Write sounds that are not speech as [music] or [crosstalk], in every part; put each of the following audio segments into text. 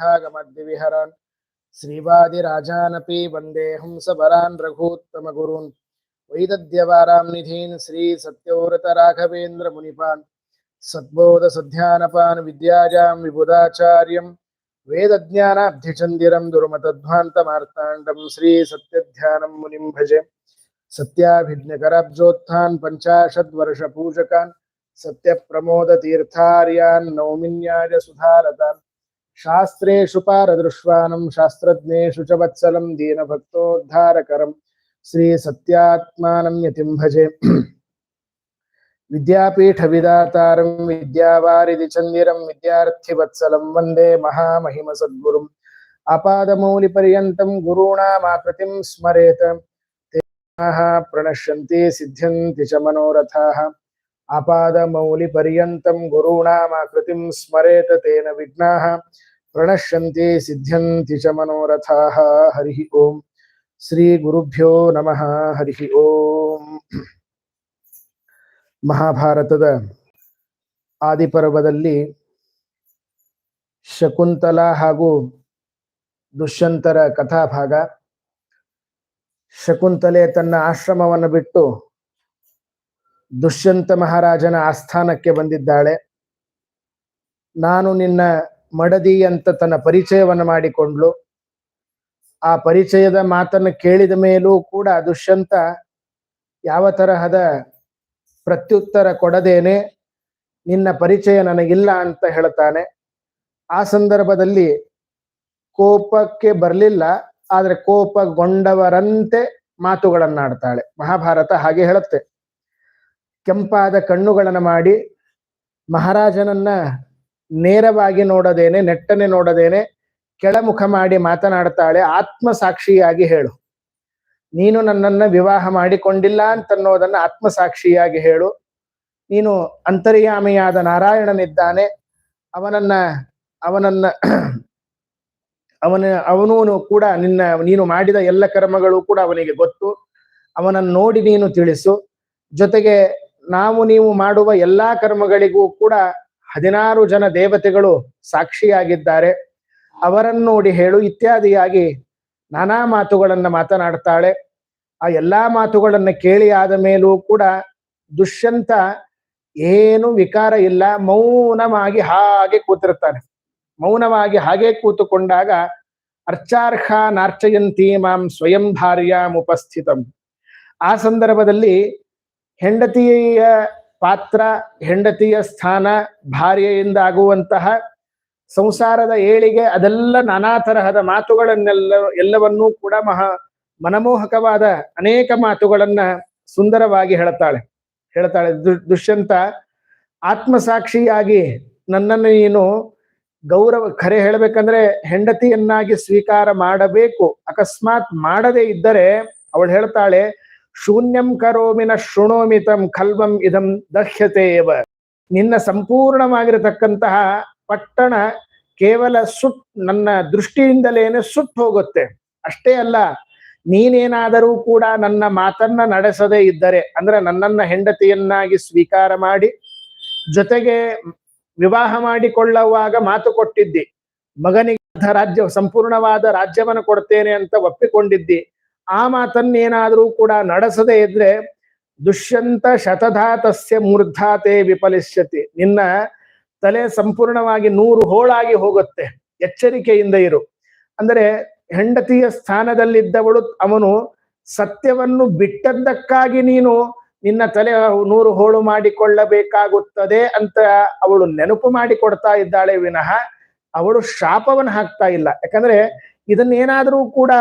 भागमद्विविहरन् श्रीवादिराजानपि वंदे हंसवरान् रघूत्तमगुरून्। वैदद्यवारां निधीन् श्रीसत्यव्रतराघवेन्द्रमुनिपान् सद्बोधसध्यानपान् विद्याजां विबुधाचार्यं। वेदज्ञानाब्धिचन्दिरं दुर्मतध्वान्तमार्ताण्डं श्रीसत्यध्यानं मुनिं भजे। सत्याभिज्ञकरब्जोत्थान् पञ्चाशद्वर्षपूजकान्। सत्यप्रमोदतीर्थार्यान् नौमिन्याय सुधारतान्। శాస్త్రేషు పారదృష్వానం శాస్త్రజ్ఞేషు చ వత్సలం దీనభక్తోద్ధారకరం శ్రీ సత్యాత్మానం యతిం భజే విద్యాపీఠ విదాతారం విద్యావారిధి చందిరం విద్యార్థి వత్సలం వందే మహామహిమ సద్గురుం అపాదమౌలి పర్యంతం గురూణామాకృతిం స్మరేత ప్రణశ్యంతి సిద్ధ్యంతి చ మనోరథాః आपादमौलिपर्यन्तं गुरूणामाकृतिं स्मरेत तेन विघ्नाः प्रणश्यन्ति सिद्ध्यन्ति च मनोरथाः हरिः ओम् ಶ್ರೀಗುರುಭ್ಯೋ ನಮಃ ಹರಿ ಓಂ ಮಹಾಭಾರತದ ಆದಿಪರ್ವದಲ್ಲಿ ಶಕುಂತಲ ಹಾಗೂ ದುಷ್ಯಂತರ ಕಥಾಭಾಗ ಶಕುಂತಲೆ ತನ್ನ ಆಶ್ರಮವನ್ನು ಬಿಟ್ಟು ದುಷ್ಯಂತ ಮಹಾರಾಜನ ಆಸ್ಥಾನಕ್ಕೆ ಬಂದಿದ್ದಾಳೆ. ನಾನು ನಿನ್ನ ಮಡದಿ ಅಂತ ತನ್ನ ಪರಿಚಯವನ್ನು ಮಾಡಿಕೊಂಡ್ಲು ಆ ಪರಿಚಯದ ಮಾತನ್ನು ಕೇಳಿದ ಮೇಲೂ ಕೂಡ ದುಷ್ಯಂತ, ಯಾವ ತರಹದ ಪ್ರತ್ಯುತ್ತರ ಕೊಡದೇನೆ, ನಿನ್ನ ಪರಿಚಯ ನನಗಿಲ್ಲ ಅಂತ ಹೇಳ್ತಾನೆ ಆ ಸಂದರ್ಭದಲ್ಲಿ ಕೋಪಕ್ಕೆ ಬರಲಿಲ್ಲ, ಆದ್ರೆ ಕೋಪಗೊಂಡವರಂತೆ ಮಾತುಗಳನ್ನಾಡ್ತಾಳೆ. ಮಹಾಭಾರತ ಹಾಗೆ ಹೇಳುತ್ತೆ. ಕೆಂಪಾದ ಕಣ್ಣುಗಳನ್ನು ಮಾಡಿ ಮಹಾರಾಜನನ್ನ ನೇರವಾಗಿ ನೋಡದೇನೆ, ನೆಟ್ಟನೆ ನೋಡದೇನೆ, ಕೆಳಮುಖ ಮಾಡಿ ಮಾತನಾಡ್ತಾಳೆ ಆತ್ಮ ಸಾಕ್ಷಿಯಾಗಿ ಹೇಳು. ನೀನು ನನ್ನನ್ನ ವಿವಾಹ ಮಾಡಿಕೊಂಡಿಲ್ಲ ಅಂತನ್ನೋದನ್ನ ಆತ್ಮ ಸಾಕ್ಷಿಯಾಗಿ ಹೇಳು. ನೀನು ಅಂತರ್ಯಾಮಿಯಾದ ನಾರಾಯಣನಿದ್ದಾನೆ. ಅವನನ್ನ ಅವನನ್ನ, ಅವನ ಅವನೂನು ಕೂಡ ನಿನ್ನ, ನೀನು ಮಾಡಿದ ಎಲ್ಲ ಕರ್ಮಗಳು ಕೂಡ ಅವನಿಗೆ ಗೊತ್ತು. ಅವನನ್ನು ನೋಡಿ ನೀನು ತಿಳಿಸು. ಜೊತೆಗೆ ನಾವು ನೀವು ಮಾಡುವ ಎಲ್ಲಾ ಕರ್ಮಗಳಿಗೂ ಕೂಡ ಹದಿನಾರು ಜನ ದೇವತೆಗಳು ಸಾಕ್ಷಿಯಾಗಿದ್ದಾರೆ. ಅವರನ್ನು ನೋಡಿ ಹೇಳು, ಇತ್ಯಾದಿಯಾಗಿ ನಾನಾ ಮಾತುಗಳನ್ನ ಮಾತನಾಡ್ತಾಳೆ. ಆ ಎಲ್ಲಾ ಮಾತುಗಳನ್ನ ಕೇಳಿ ಆದ ಮೇಲೂ ಕೂಡ ದುಷ್ಯಂತ ಏನು ವಿಕಾರ ಇಲ್ಲ, ಮೌನವಾಗಿ ಹಾಗೆ ಕೂತಿರ್ತಾನೆ ಮೌನವಾಗಿ ಹಾಗೆ ಕೂತುಕೊಂಡಾಗ, ಅರ್ಚಾರ್ಹ ನಾರ್ಚಯಂತಿ ಮಾಂ ಸ್ವಯಂ ಭಾರ್ಯಾಂ ಉಪಸ್ಥಿತಂ. ಆ ಸಂದರ್ಭದಲ್ಲಿ ಹೆಂಡತಿಯ ಪಾತ್ರ, ಹೆಂಡತಿಯ ಸ್ಥಾನ, ಭಾರ್ಯೆಯಿಂದ ಆಗುವಂತಹ ಸಂಸಾರದ ಏಳಿಗೆ ಅದೆಲ್ಲ ನಾನಾ ತರಹದ ಮಾತುಗಳನ್ನೆಲ್ಲ, ಎಲ್ಲವನ್ನೂ ಕೂಡ ಮಹಾ ಮನಮೋಹಕವಾದ ಅನೇಕ ಮಾತುಗಳನ್ನ ಸುಂದರವಾಗಿ ಹೇಳ್ತಾಳೆ ಹೇಳ್ತಾಳೆ ದುಷ್ಯಂತ ಆತ್ಮಸಾಕ್ಷಿಯಾಗಿ ನನ್ನನ್ನು ನೀನು ಗೌರವ, ಖರೆ ಹೇಳಬೇಕಂದ್ರೆ ಹೆಂಡತಿಯನ್ನಾಗಿ ಸ್ವೀಕಾರ ಮಾಡಬೇಕು, ಅಕಸ್ಮಾತ್ ಮಾಡದೇ ಇದ್ದರೆ, ಅವಳು ಹೇಳ್ತಾಳೆ ಶೂನ್ಯಂ ಕರೋಮಿನ ಶೃಣೋಮಿತಂ ಖಲ್ವಂ ಇದಂ ದಹ್ಯತೆ ಏವ. ನಿನ್ನ ಸಂಪೂರ್ಣವಾಗಿರತಕ್ಕಂತಹ ಪಟ್ಟಣ ಕೇವಲ ಸುಟ್ ನನ್ನ ದೃಷ್ಟಿಯಿಂದಲೇನೆ ಸುಟ್ಟು ಹೋಗುತ್ತೆ. ಅಷ್ಟೇ ಅಲ್ಲ, ನೀನೇನಾದರೂ ಕೂಡ ನನ್ನ ಮಾತನ್ನ ನಡೆಸದೇ ಇದ್ದರೆ, ಅಂದ್ರೆ ನನ್ನನ್ನ ಹೆಂಡತಿಯನ್ನಾಗಿ ಸ್ವೀಕಾರ ಮಾಡಿ, ಜೊತೆಗೆ ವಿವಾಹ ಮಾಡಿಕೊಳ್ಳುವಾಗ ಮಾತು ಕೊಟ್ಟಿದ್ದಿ, ಮಗನಿಗೆ ರಾಜ್ಯ, ಸಂಪೂರ್ಣವಾದ ರಾಜ್ಯವನ್ನು ಕೊಡ್ತೇನೆ ಅಂತ ಒಪ್ಪಿಕೊಂಡಿದ್ದಿ ಆ ಮಾತನ್ನೇನಾದರೂ ಕೂಡ ನಡೆಸದೆ ಇದ್ರೆ ದುಷ್ಯಂತ ಶತಧಾತಸ್ಯ ಮೂರ್ಧಾತೆ ವಿಫಲಿಷ್ಯತಿ. ನಿನ್ನ ತಲೆ ಸಂಪೂರ್ಣವಾಗಿ ನೂರು ಹೋಳಾಗಿ ಹೋಗುತ್ತೆ. ಎಚ್ಚರಿಕೆಯಿಂದ ಇರು. ಅಂದರೆ ಹೆಂಡತಿಯ ಸ್ಥಾನದಲ್ಲಿದ್ದವಳು, ಅವನು ಸತ್ಯವನ್ನು ಬಿಟ್ಟದ್ದಕ್ಕಾಗಿ ನೀನು ನಿನ್ನ ತಲೆ ನೂರು ಹೋಳು ಮಾಡಿಕೊಳ್ಳಬೇಕಾಗುತ್ತದೆ ಅಂತ ಅವಳು ನೆನಪು ಮಾಡಿಕೊಡ್ತಾ ಇದ್ದಾಳೆ ವಿನಃ ಅವಳು ಶಾಪವನ್ನು ಹಾಕ್ತಾ ಇಲ್ಲ. ಯಾಕಂದ್ರೆ ಇದನ್ನೇನಾದರೂ ಕೂಡ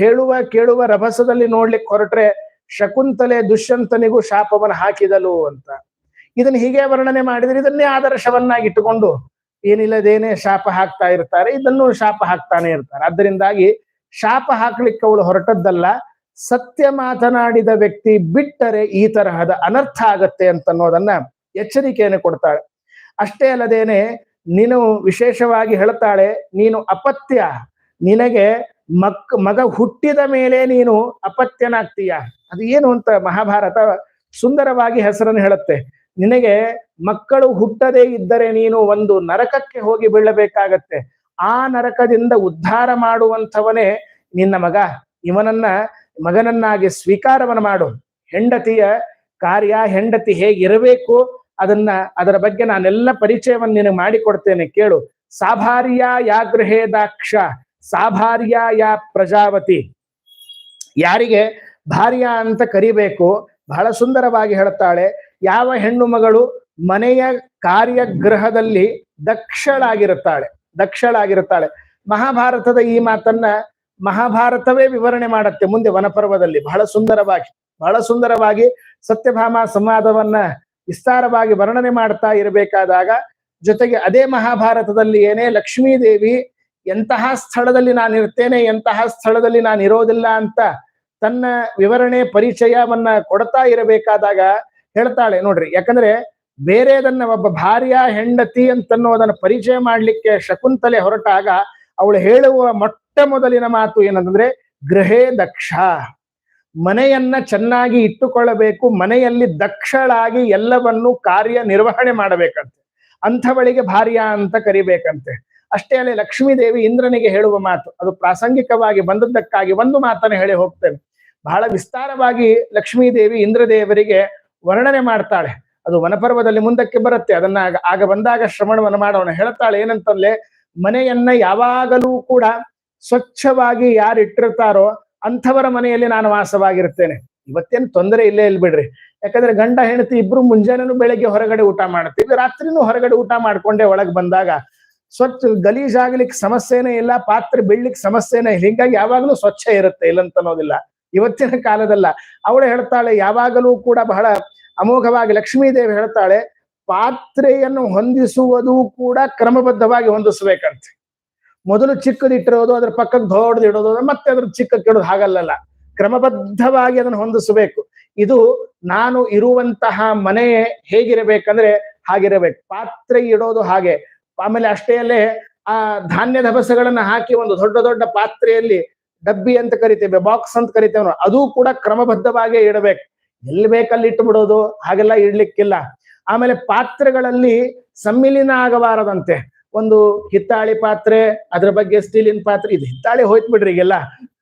ಹೇಳುವ, ಕೇಳುವ ರಭಸದಲ್ಲಿ ನೋಡ್ಲಿಕ್ಕೆ ಹೊರಟ್ರೆ ಶಕುಂತಲೆ ದುಷ್ಯಂತನಿಗೂ ಶಾಪವನ್ನು ಹಾಕಿದಲು ಅಂತ. ಇದನ್ನ ಹೀಗೆ ವರ್ಣನೆ ಮಾಡಿದ್ರೆ ಇದನ್ನೇ ಆದರ್ಶವನ್ನಾಗಿ ಇಟ್ಟುಕೊಂಡು ಏನಿಲ್ಲದೇನೆ ಶಾಪ ಹಾಕ್ತಾ ಇರ್ತಾರೆ, ಇದನ್ನು ಶಾಪ ಹಾಕ್ತಾನೆ ಇರ್ತಾರೆ. ಅದರಿಂದಾಗಿ ಶಾಪ ಹಾಕ್ಲಿಕ್ಕೆ ಅವಳು ಹೊರಟದ್ದಲ್ಲ, ಸತ್ಯ ಮಾತನಾಡಿದ ವ್ಯಕ್ತಿ ಬಿಟ್ಟರೆ ಈ ತರಹದ ಅನರ್ಥ ಆಗತ್ತೆ ಅಂತನ್ನೋದನ್ನ ಎಚ್ಚರಿಕೆಯನ್ನು ಕೊಡ್ತಾಳೆ. ಅಷ್ಟೇ ಅಲ್ಲದೇನೆ ನೀನು ವಿಶೇಷವಾಗಿ ಹೇಳ್ತಾಳೆ, ನೀನು ಅಪತ್ಯ, ನಿನಗೆ ಮಕ್, ಮಗ ಹುಟ್ಟಿದ ಮೇಲೆ ನೀನು ಅಪತ್ಯನಾಗ್ತೀಯ. ಅದು ಏನು ಅಂತ ಮಹಾಭಾರತ ಸುಂದರವಾಗಿ ಹೆಸರನ್ನು ಹೇಳುತ್ತೆ. ನಿನಗೆ ಮಕ್ಕಳು ಹುಟ್ಟದೇ ಇದ್ದರೆ ನೀನು ಒಂದು ನರಕಕ್ಕೆ ಹೋಗಿ ಬೀಳಬೇಕಾಗತ್ತೆ. ಆ ನರಕದಿಂದ ಉದ್ಧಾರ ಮಾಡುವಂಥವನೇ ನಿನ್ನ ಮಗ. ಇವನನ್ನ, ಮಗನನ್ನಾಗಿ ಸ್ವೀಕಾರವನ್ನು ಮಾಡು. ಹೆಂಡತಿಯ ಕಾರ್ಯ, ಹೆಂಡತಿ ಹೇಗಿರಬೇಕು ಅದನ್ನ, ಅದರ ಬಗ್ಗೆ ನಾನೆಲ್ಲ ಪರಿಚಯವನ್ನು ನಿನಗೆ ಮಾಡಿಕೊಡ್ತೇನೆ ಕೇಳು. ಸಾಭಾರ್ಯ ಯಾಗೃಹೇ ಗೃಹೇದಾಕ್ಷ ಸಾಭಾರ್ಯ ಯಾ ಪ್ರಜಾವತಿ ಯಾರಿಗೆ ಭಾರ್ಯ ಅಂತ ಕರಿಬೇಕು, ಬಹಳ ಸುಂದರವಾಗಿ ಹೇಳುತ್ತಾಳೆ, ಯಾವ ಹೆಣ್ಣು ಮಗಳು ಮನೆಯ ಕಾರ್ಯಗೃಹದಲ್ಲಿ ದಕ್ಷಳಾಗಿರುತ್ತಾಳೆ ದಕ್ಷಳಾಗಿರುತ್ತಾಳೆ. ಮಹಾಭಾರತದ ಈ ಮಾತನ್ನ ಮಹಾಭಾರತವೇ ವಿವರಣೆ ಮಾಡುತ್ತೆ ಮುಂದೆ ವನಪರ್ವದಲ್ಲಿ. ಬಹಳ ಸುಂದರವಾಗಿ ಬಹಳ ಸುಂದರವಾಗಿ ಸತ್ಯಭಾಮ ಸಂವಾದವನ್ನ ವಿಸ್ತಾರವಾಗಿ ವರ್ಣನೆ ಮಾಡ್ತಾ ಇರಬೇಕಾದಾಗ ಜೊತೆಗೆ ಅದೇ ಮಹಾಭಾರತದಲ್ಲಿ ಏನೇ ಲಕ್ಷ್ಮೀದೇವಿ ಎಂತಹ ಸ್ಥಳದಲ್ಲಿ ನಾನು ಇರ್ತೇನೆ, ಎಂತಹ ಸ್ಥಳದಲ್ಲಿ ನಾನು ಇರೋದಿಲ್ಲ ಅಂತ ತನ್ನ ವಿವರಣೆ, ಪರಿಚಯವನ್ನ ಕೊಡ್ತಾ ಇರಬೇಕಾದಾಗ ಹೇಳ್ತಾಳೆ ನೋಡ್ರಿ. ಯಾಕಂದ್ರೆ ಬೇರೆದನ್ನ ಒಬ್ಬ ಭಾರ್ಯ, ಹೆಂಡತಿ ಅಂತನ್ನೋದನ್ನ ಪರಿಚಯ ಮಾಡ್ಲಿಕ್ಕೆ ಶಕುಂತಲೆ ಹೊರಟಾಗ ಅವಳು ಹೇಳುವ ಮೊಟ್ಟ ಮೊದಲಿನ ಮಾತು ಏನಂತಂದ್ರೆ, ಗೃಹೇ ದಕ್ಷ. ಮನೆಯನ್ನ ಚೆನ್ನಾಗಿ ಇಟ್ಟುಕೊಳ್ಳಬೇಕು, ಮನೆಯಲ್ಲಿ ದಕ್ಷಳಾಗಿ ಎಲ್ಲವನ್ನು ಕಾರ್ಯ ನಿರ್ವಹಣೆ ಮಾಡಬೇಕಂತೆ. ಅಂಥವಳಿಗೆ ಭಾರ್ಯ ಅಂತ ಕರಿಬೇಕಂತೆ. ಅಷ್ಟೇ ಅಲ್ಲೇ ಲಕ್ಷ್ಮೀ ದೇವಿ ಇಂದ್ರನಿಗೆ ಹೇಳುವ ಮಾತು, ಅದು ಪ್ರಾಸಂಗಿಕವಾಗಿ ಬಂದದ್ದಕ್ಕಾಗಿ ಒಂದು ಮಾತನ್ನು ಹೇಳಿ ಹೋಗ್ತೇನೆ. ಬಹಳ ವಿಸ್ತಾರವಾಗಿ ಲಕ್ಷ್ಮೀದೇವಿ ಇಂದ್ರದೇವರಿಗೆ ವರ್ಣನೆ ಮಾಡ್ತಾಳೆ. ಅದು ವನಪರ್ವದಲ್ಲಿ ಮುಂದಕ್ಕೆ ಬರುತ್ತೆ. ಅದನ್ನ ಆಗ ಆಗ ಬಂದಾಗ ಶ್ರವಣವನ್ನು ಮಾಡೋಣ. ಹೇಳ್ತಾಳೆ ಏನಂತಂದ್ರೆ, ಮನೆಯನ್ನ ಯಾವಾಗಲೂ ಕೂಡ ಸ್ವಚ್ಛವಾಗಿ ಯಾರು ಇಟ್ಟಿರ್ತಾರೋ ಅಂಥವರ ಮನೆಯಲ್ಲಿ ನಾನು ವಾಸವಾಗಿರ್ತೇನೆ. ಇವತ್ತೇನು ತೊಂದರೆ ಇಲ್ಲೇ ಇಲ್ಲಿ ಬಿಡ್ರಿ. ಯಾಕಂದ್ರೆ ಗಂಡ ಹೆಂಡತಿ ಇಬ್ರು ಮುಂಜಾನೆನೂ ಬೆಳಗ್ಗೆ ಹೊರಗಡೆ ಊಟ ಮಾಡ್ತೀವಿ, ರಾತ್ರಿನೂ ಹೊರಗಡೆ ಊಟ ಮಾಡ್ಕೊಂಡೆ ಒಳಗೆ ಬಂದಾಗ ಸ್ವಚ್ಛ ಗಲೀಜಾಗ್ಲಿಕ್ಕೆ ಸಮಸ್ಯೆನೇ ಇಲ್ಲ, ಪಾತ್ರೆ ಬೀಳ್ಲಿಕ್ಕೆ ಸಮಸ್ಯೆನೇ ಇಲ್ಲ. ಹಿಂಗಾಗಿ ಯಾವಾಗಲೂ ಸ್ವಚ್ಛ ಇರುತ್ತೆ ಇಲ್ಲಂತ ಅನ್ನೋದಿಲ್ಲ. ಇವತ್ತಿನ ಕಾಲದಲ್ಲ. ಅವಳು ಹೇಳ್ತಾಳೆ, ಯಾವಾಗಲೂ ಕೂಡ ಬಹಳ ಅಮೋಘವಾಗಿ ಲಕ್ಷ್ಮೀದೇವಿ ಹೇಳ್ತಾಳೆ, ಪಾತ್ರೆಯನ್ನು ಹೊಂದಿಸುವುದು ಕೂಡ ಕ್ರಮಬದ್ಧವಾಗಿ ಹೊಂದಿಸ್ಬೇಕಂತೆ. ಮೊದಲು ಚಿಕ್ಕದಿಟ್ಟಿರೋದು ಅದ್ರ ಪಕ್ಕಕ್ಕೆ ದೊಡ್ಡದಿಡೋದು ಮತ್ತೆ ಅದ್ರ ಚಿಕ್ಕಕ್ಕೆ ಇಡೋದು ಹಾಗಲ್ಲಲ್ಲ. ಕ್ರಮಬದ್ಧವಾಗಿ ಅದನ್ನು ಹೊಂದಿಸಬೇಕು. ಇದು ನಾನು ಇರುವಂತಹ ಮನೆ ಹೇಗಿರಬೇಕಂದ್ರೆ ಹಾಗಿರಬೇಕು. ಪಾತ್ರೆ ಇಡೋದು ಹಾಗೆ. ಆಮೇಲೆ ಅಷ್ಟೇ ಅಲ್ಲೇ ಆ ಧಾನ್ಯ ಧಬಸಗಳನ್ನ ಹಾಕಿ ಒಂದು ದೊಡ್ಡ ದೊಡ್ಡ ಪಾತ್ರೆಯಲ್ಲಿ ಡಬ್ಬಿ ಅಂತ ಕರಿತೇವೆ ಬಾಕ್ಸ್ ಅಂತ ಕರಿತೇವೆ. ಅದು ಕೂಡ ಕ್ರಮಬದ್ಧವಾಗಿ ಇಡಬೇಕು. ಎಲ್ಲಿ ಬೇಕಲ್ಲಿ ಇಟ್ಟು ಬಿಡೋದು ಹಾಗೆಲ್ಲ ಇಡ್ಲಿಕ್ಕಿಲ್ಲ. ಆಮೇಲೆ ಪಾತ್ರೆಗಳಲ್ಲಿ ಸಮ್ಮಿಲಿನ ಆಗಬಾರದಂತೆ. ಒಂದು ಹಿತ್ತಾಳಿ ಪಾತ್ರೆ, ಅದ್ರ ಬಗ್ಗೆ ಸ್ಟೀಲಿನ ಪಾತ್ರೆ, ಇದು ಹಿತ್ತಾಳಿ ಹೋಯ್ತು ಬಿಡ್ರಿ ಈಗೆಲ್ಲ.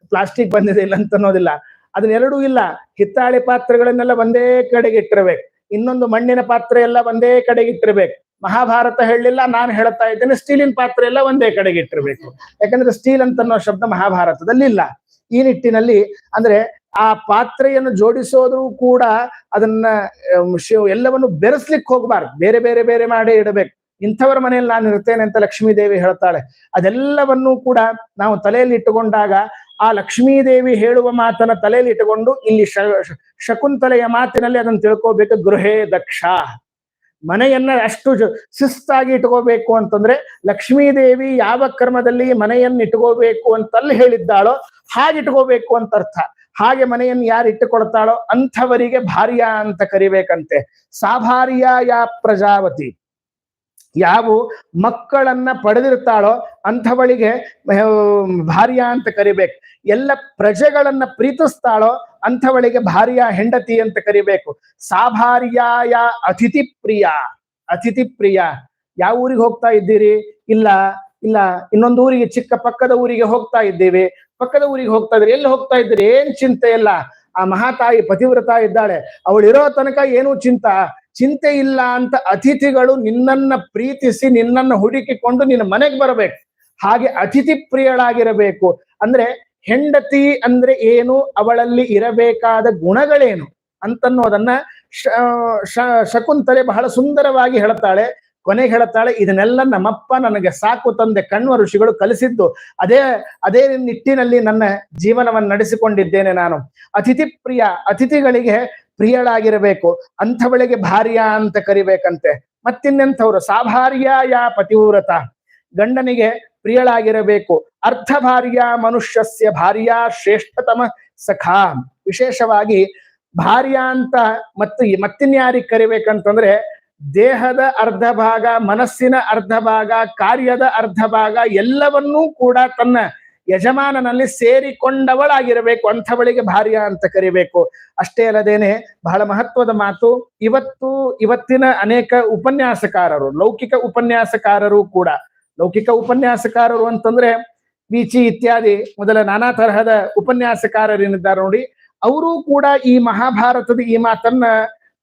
ಪ್ಲಾಸ್ಟಿಕ್ ಬಂದಿದೆ ಇಲ್ಲ ಅಂತ ಅನ್ನೋದಿಲ್ಲ. ಅದನ್ನೆರಡೂ ಇಲ್ಲ. ಹಿತ್ತಾಳಿ ಪಾತ್ರೆಗಳನ್ನೆಲ್ಲ ಒಂದೇ ಕಡೆಗೆ ಇಟ್ಟಿರ್ಬೇಕು. ಇನ್ನೊಂದು ಮಣ್ಣಿನ ಪಾತ್ರೆ ಎಲ್ಲ ಒಂದೇ ಕಡೆಗೆ ಇಟ್ಟಿರ್ಬೇಕು. ಮಹಾಭಾರತ ಹೇಳಲಿಲ್ಲ, ನಾನು ಹೇಳ್ತಾ ಇದ್ದೇನೆ, ಸ್ಟೀಲಿನ ಪಾತ್ರೆ ಎಲ್ಲ ಒಂದೇ ಕಡೆಗೆ ಇಟ್ಟಿರ್ಬೇಕು. ಯಾಕಂದ್ರೆ ಸ್ಟೀಲ್ ಅಂತ ಅನ್ನೋ ಶಬ್ದ ಮಹಾಭಾರತದಲ್ಲಿ ಇಲ್ಲ. ಈ ನಿಟ್ಟಿನಲ್ಲಿ ಅಂದ್ರೆ ಆ ಪಾತ್ರೆಯನ್ನು ಜೋಡಿಸೋದ್ರೂ ಕೂಡ ಅದನ್ನ ಎಲ್ಲವನ್ನು ಬೆರೆಸ್ಲಿಕ್ಕೆ ಹೋಗ್ಬಾರ್ದು. ಬೇರೆ ಬೇರೆ ಬೇರೆ ಮಾಡಿ ಇಡಬೇಕು. ಇಂಥವರ ಮನೆಯಲ್ಲಿ ನಾನು ಇರ್ತೇನೆ ಅಂತ ಲಕ್ಷ್ಮೀ ದೇವಿ ಹೇಳ್ತಾಳೆ. ಅದೆಲ್ಲವನ್ನೂ ಕೂಡ ನಾವು ತಲೆಯಲ್ಲಿ ಇಟ್ಟುಕೊಂಡಾಗ ಆ ಲಕ್ಷ್ಮೀ ದೇವಿ ಹೇಳುವ ಮಾತನ್ನ ತಲೆಯಲ್ಲಿ ಇಟ್ಟುಕೊಂಡು ಇಲ್ಲಿ ಶಕುಂತಲೆಯ ಮಾತಿನಲ್ಲಿ ಅದನ್ನು ತಿಳ್ಕೋಬೇಕು. ಗೃಹೇ ದಕ್ಷ. ಮನೆಯನ್ನ ಅಷ್ಟು ಶಿಸ್ತಾಗಿ ಇಟ್ಕೋಬೇಕು ಅಂತಂದ್ರೆ ಲಕ್ಷ್ಮೀದೇವಿ ಯಾವ ಕ್ರಮದಲ್ಲಿ ಮನೆಯನ್ನ ಇಟ್ಕೋಬೇಕು ಅಂತಲ್ಲಿ ಹೇಳಿದ್ದಾಳೋ ಹಾಗೆ ಇಟ್ಕೋಬೇಕು ಅಂತ ಅರ್ಥ. ಹಾಗೆ ಮನೆಯನ್ನು ಯಾರು ಇಟ್ಟುಕೊಳ್ತಾಳೋ ಅಂಥವರಿಗೆ ಭಾರ್ಯ ಅಂತ ಕರಿಬೇಕಂತೆ. ಸಾಭಾರ್ಯ ಯಾ ಪ್ರಜಾವತಿ ಯಾವ ಮಕ್ಕಳನ್ನ ಪಡೆದಿರ್ತಾಳೋ ಅಂಥವಳಿಗೆ ಭಾರ್ಯ ಅಂತ ಕರಿಬೇಕು. ಎಲ್ಲ ಪ್ರಜೆಗಳನ್ನ ಪ್ರೀತಿಸ್ತಾಳೋ ಅಂಥವಳಿಗೆ ಭಾರ್ಯ, ಹೆಂಡತಿ ಅಂತ ಕರಿಬೇಕು. ಸಾಭಾರ್ಯಾಯ ಅತಿಥಿ ಪ್ರಿಯ. ಅತಿಥಿ ಪ್ರಿಯ. ಯಾವ ಊರಿಗೆ ಹೋಗ್ತಾ ಇದ್ದೀರಿ? ಇಲ್ಲ ಇಲ್ಲ, ಇನ್ನೊಂದು ಊರಿಗೆ, ಚಿಕ್ಕ ಪಕ್ಕದ ಊರಿಗೆ ಹೋಗ್ತಾ ಇದ್ದೀವಿ. ಪಕ್ಕದ ಊರಿಗೆ ಹೋಗ್ತಾ ಇದ್ರಿ ಎಲ್ಲಿ ಹೋಗ್ತಾ ಇದ್ರಿ ಏನ್ ಚಿಂತೆ ಇಲ್ಲ. ಆ ಮಹಾತಾಯಿ ಪತಿವ್ರತ ಇದ್ದಾಳೆ. ಅವಳು ಇರೋ ತನಕ ಏನೂ ಚಿಂತ. ಚಿಂತೆ ಇಲ್ಲ ಅಂತ ಅತಿಥಿಗಳು ನಿನ್ನನ್ನ ಪ್ರೀತಿಸಿ, ನಿನ್ನನ್ನ ಹುಡುಕಿಕೊಂಡು ನಿನ್ನ ಮನೆಗೆ ಬರಬೇಕು. ಹಾಗೆ ಅತಿಥಿ ಪ್ರಿಯಳಾಗಿರಬೇಕು. ಅಂದ್ರೆ ಹೆಂಡತಿ ಅಂದ್ರೆ ಏನು? ಅವಳಲ್ಲಿ ಇರಬೇಕಾದ ಗುಣಗಳೇನು? ಅಂತನ್ನೋದನ್ನ ಶಕುಂತಲೆ ಬಹಳ ಸುಂದರವಾಗಿ ಹೇಳ್ತಾಳೆ. ಕೊನೆಗೆ ಹೇಳ್ತಾಳೆ, ಇದನ್ನೆಲ್ಲ ನಮ್ಮಪ್ಪ ನನಗೆ ಸಾಕು ತಂದೆ ಕಣ್ವ ಋಷಿಗಳು ಕಲಿಸಿದ್ದು. ಅದೇ ಅದೇ ನಿಟ್ಟಿನಲ್ಲಿ ನನ್ನ ಜೀವನವನ್ನು ನಡೆಸಿಕೊಂಡಿದ್ದೇನೆ ನಾನು. ಅತಿಥಿ ಪ್ರಿಯ, ಅತಿಥಿಗಳಿಗೆ ಪ್ರಿಯಳಾಗಿರಬೇಕು. ಅಂಥವಳಿಗೆ ಭಾರ್ಯ ಅಂತ ಕರಿಬೇಕಂತೆ. ಮತ್ತಿನ್ನೆಂಥವ್ರು? ಸಾಭಾರ್ಯ ಯಾ ಪತಿವ್ರತ? ಗಂಡನಿಗೆ ಪ್ರಿಯಳಾಗಿರಬೇಕು. ಅರ್ಧ ಭಾರ್ಯ ಮನುಷ್ಯಸ್ಯ ಭಾರ್ಯ ಶ್ರೇಷ್ಠತಮ ಸಖಾ. ವಿಶೇಷವಾಗಿ ಭಾರ್ಯ ಅಂತ ಮತ್ತು ಮತ್ತಿನ್ಯಾರಿಗೆ ಕರಿಬೇಕಂತಂದ್ರೆ ದೇಹದ ಅರ್ಧ ಭಾಗ ಮನಸ್ಸಿನ ಅರ್ಧ ಭಾಗ ಕಾರ್ಯದ ಅರ್ಧ ಭಾಗ ಎಲ್ಲವನ್ನೂ ಕೂಡ ತನ್ನ ಯಜಮಾನನಲ್ಲಿ ಸೇರಿಕೊಂಡವಳಾಗಿರಬೇಕು. ಅಂಥವಳಿಗೆ ಭಾರ್ಯ ಅಂತ ಕರಿಬೇಕು. ಅಷ್ಟೇ ಅಲ್ಲದೇನೆ ಬಹಳ ಮಹತ್ವದ ಮಾತು ಇವತ್ತು ಇವತ್ತಿನ ಅನೇಕ ಉಪನ್ಯಾಸಕಾರರು, ಲೌಕಿಕ ಉಪನ್ಯಾಸಕಾರರು ಕೂಡ ಲೌಕಿಕ ಉಪನ್ಯಾಸಕಾರರು ಅಂತಂದ್ರೆ ಬೀಚಿ ಇತ್ಯಾದಿ ಮೊದಲ ನಾನಾ ತರಹದ ಉಪನ್ಯಾಸಕಾರರೇನಿದ್ದಾರೆ ನೋಡಿ, ಅವರು ಕೂಡ ಈ ಮಹಾಭಾರತದ ಈ ಮಾತನ್ನ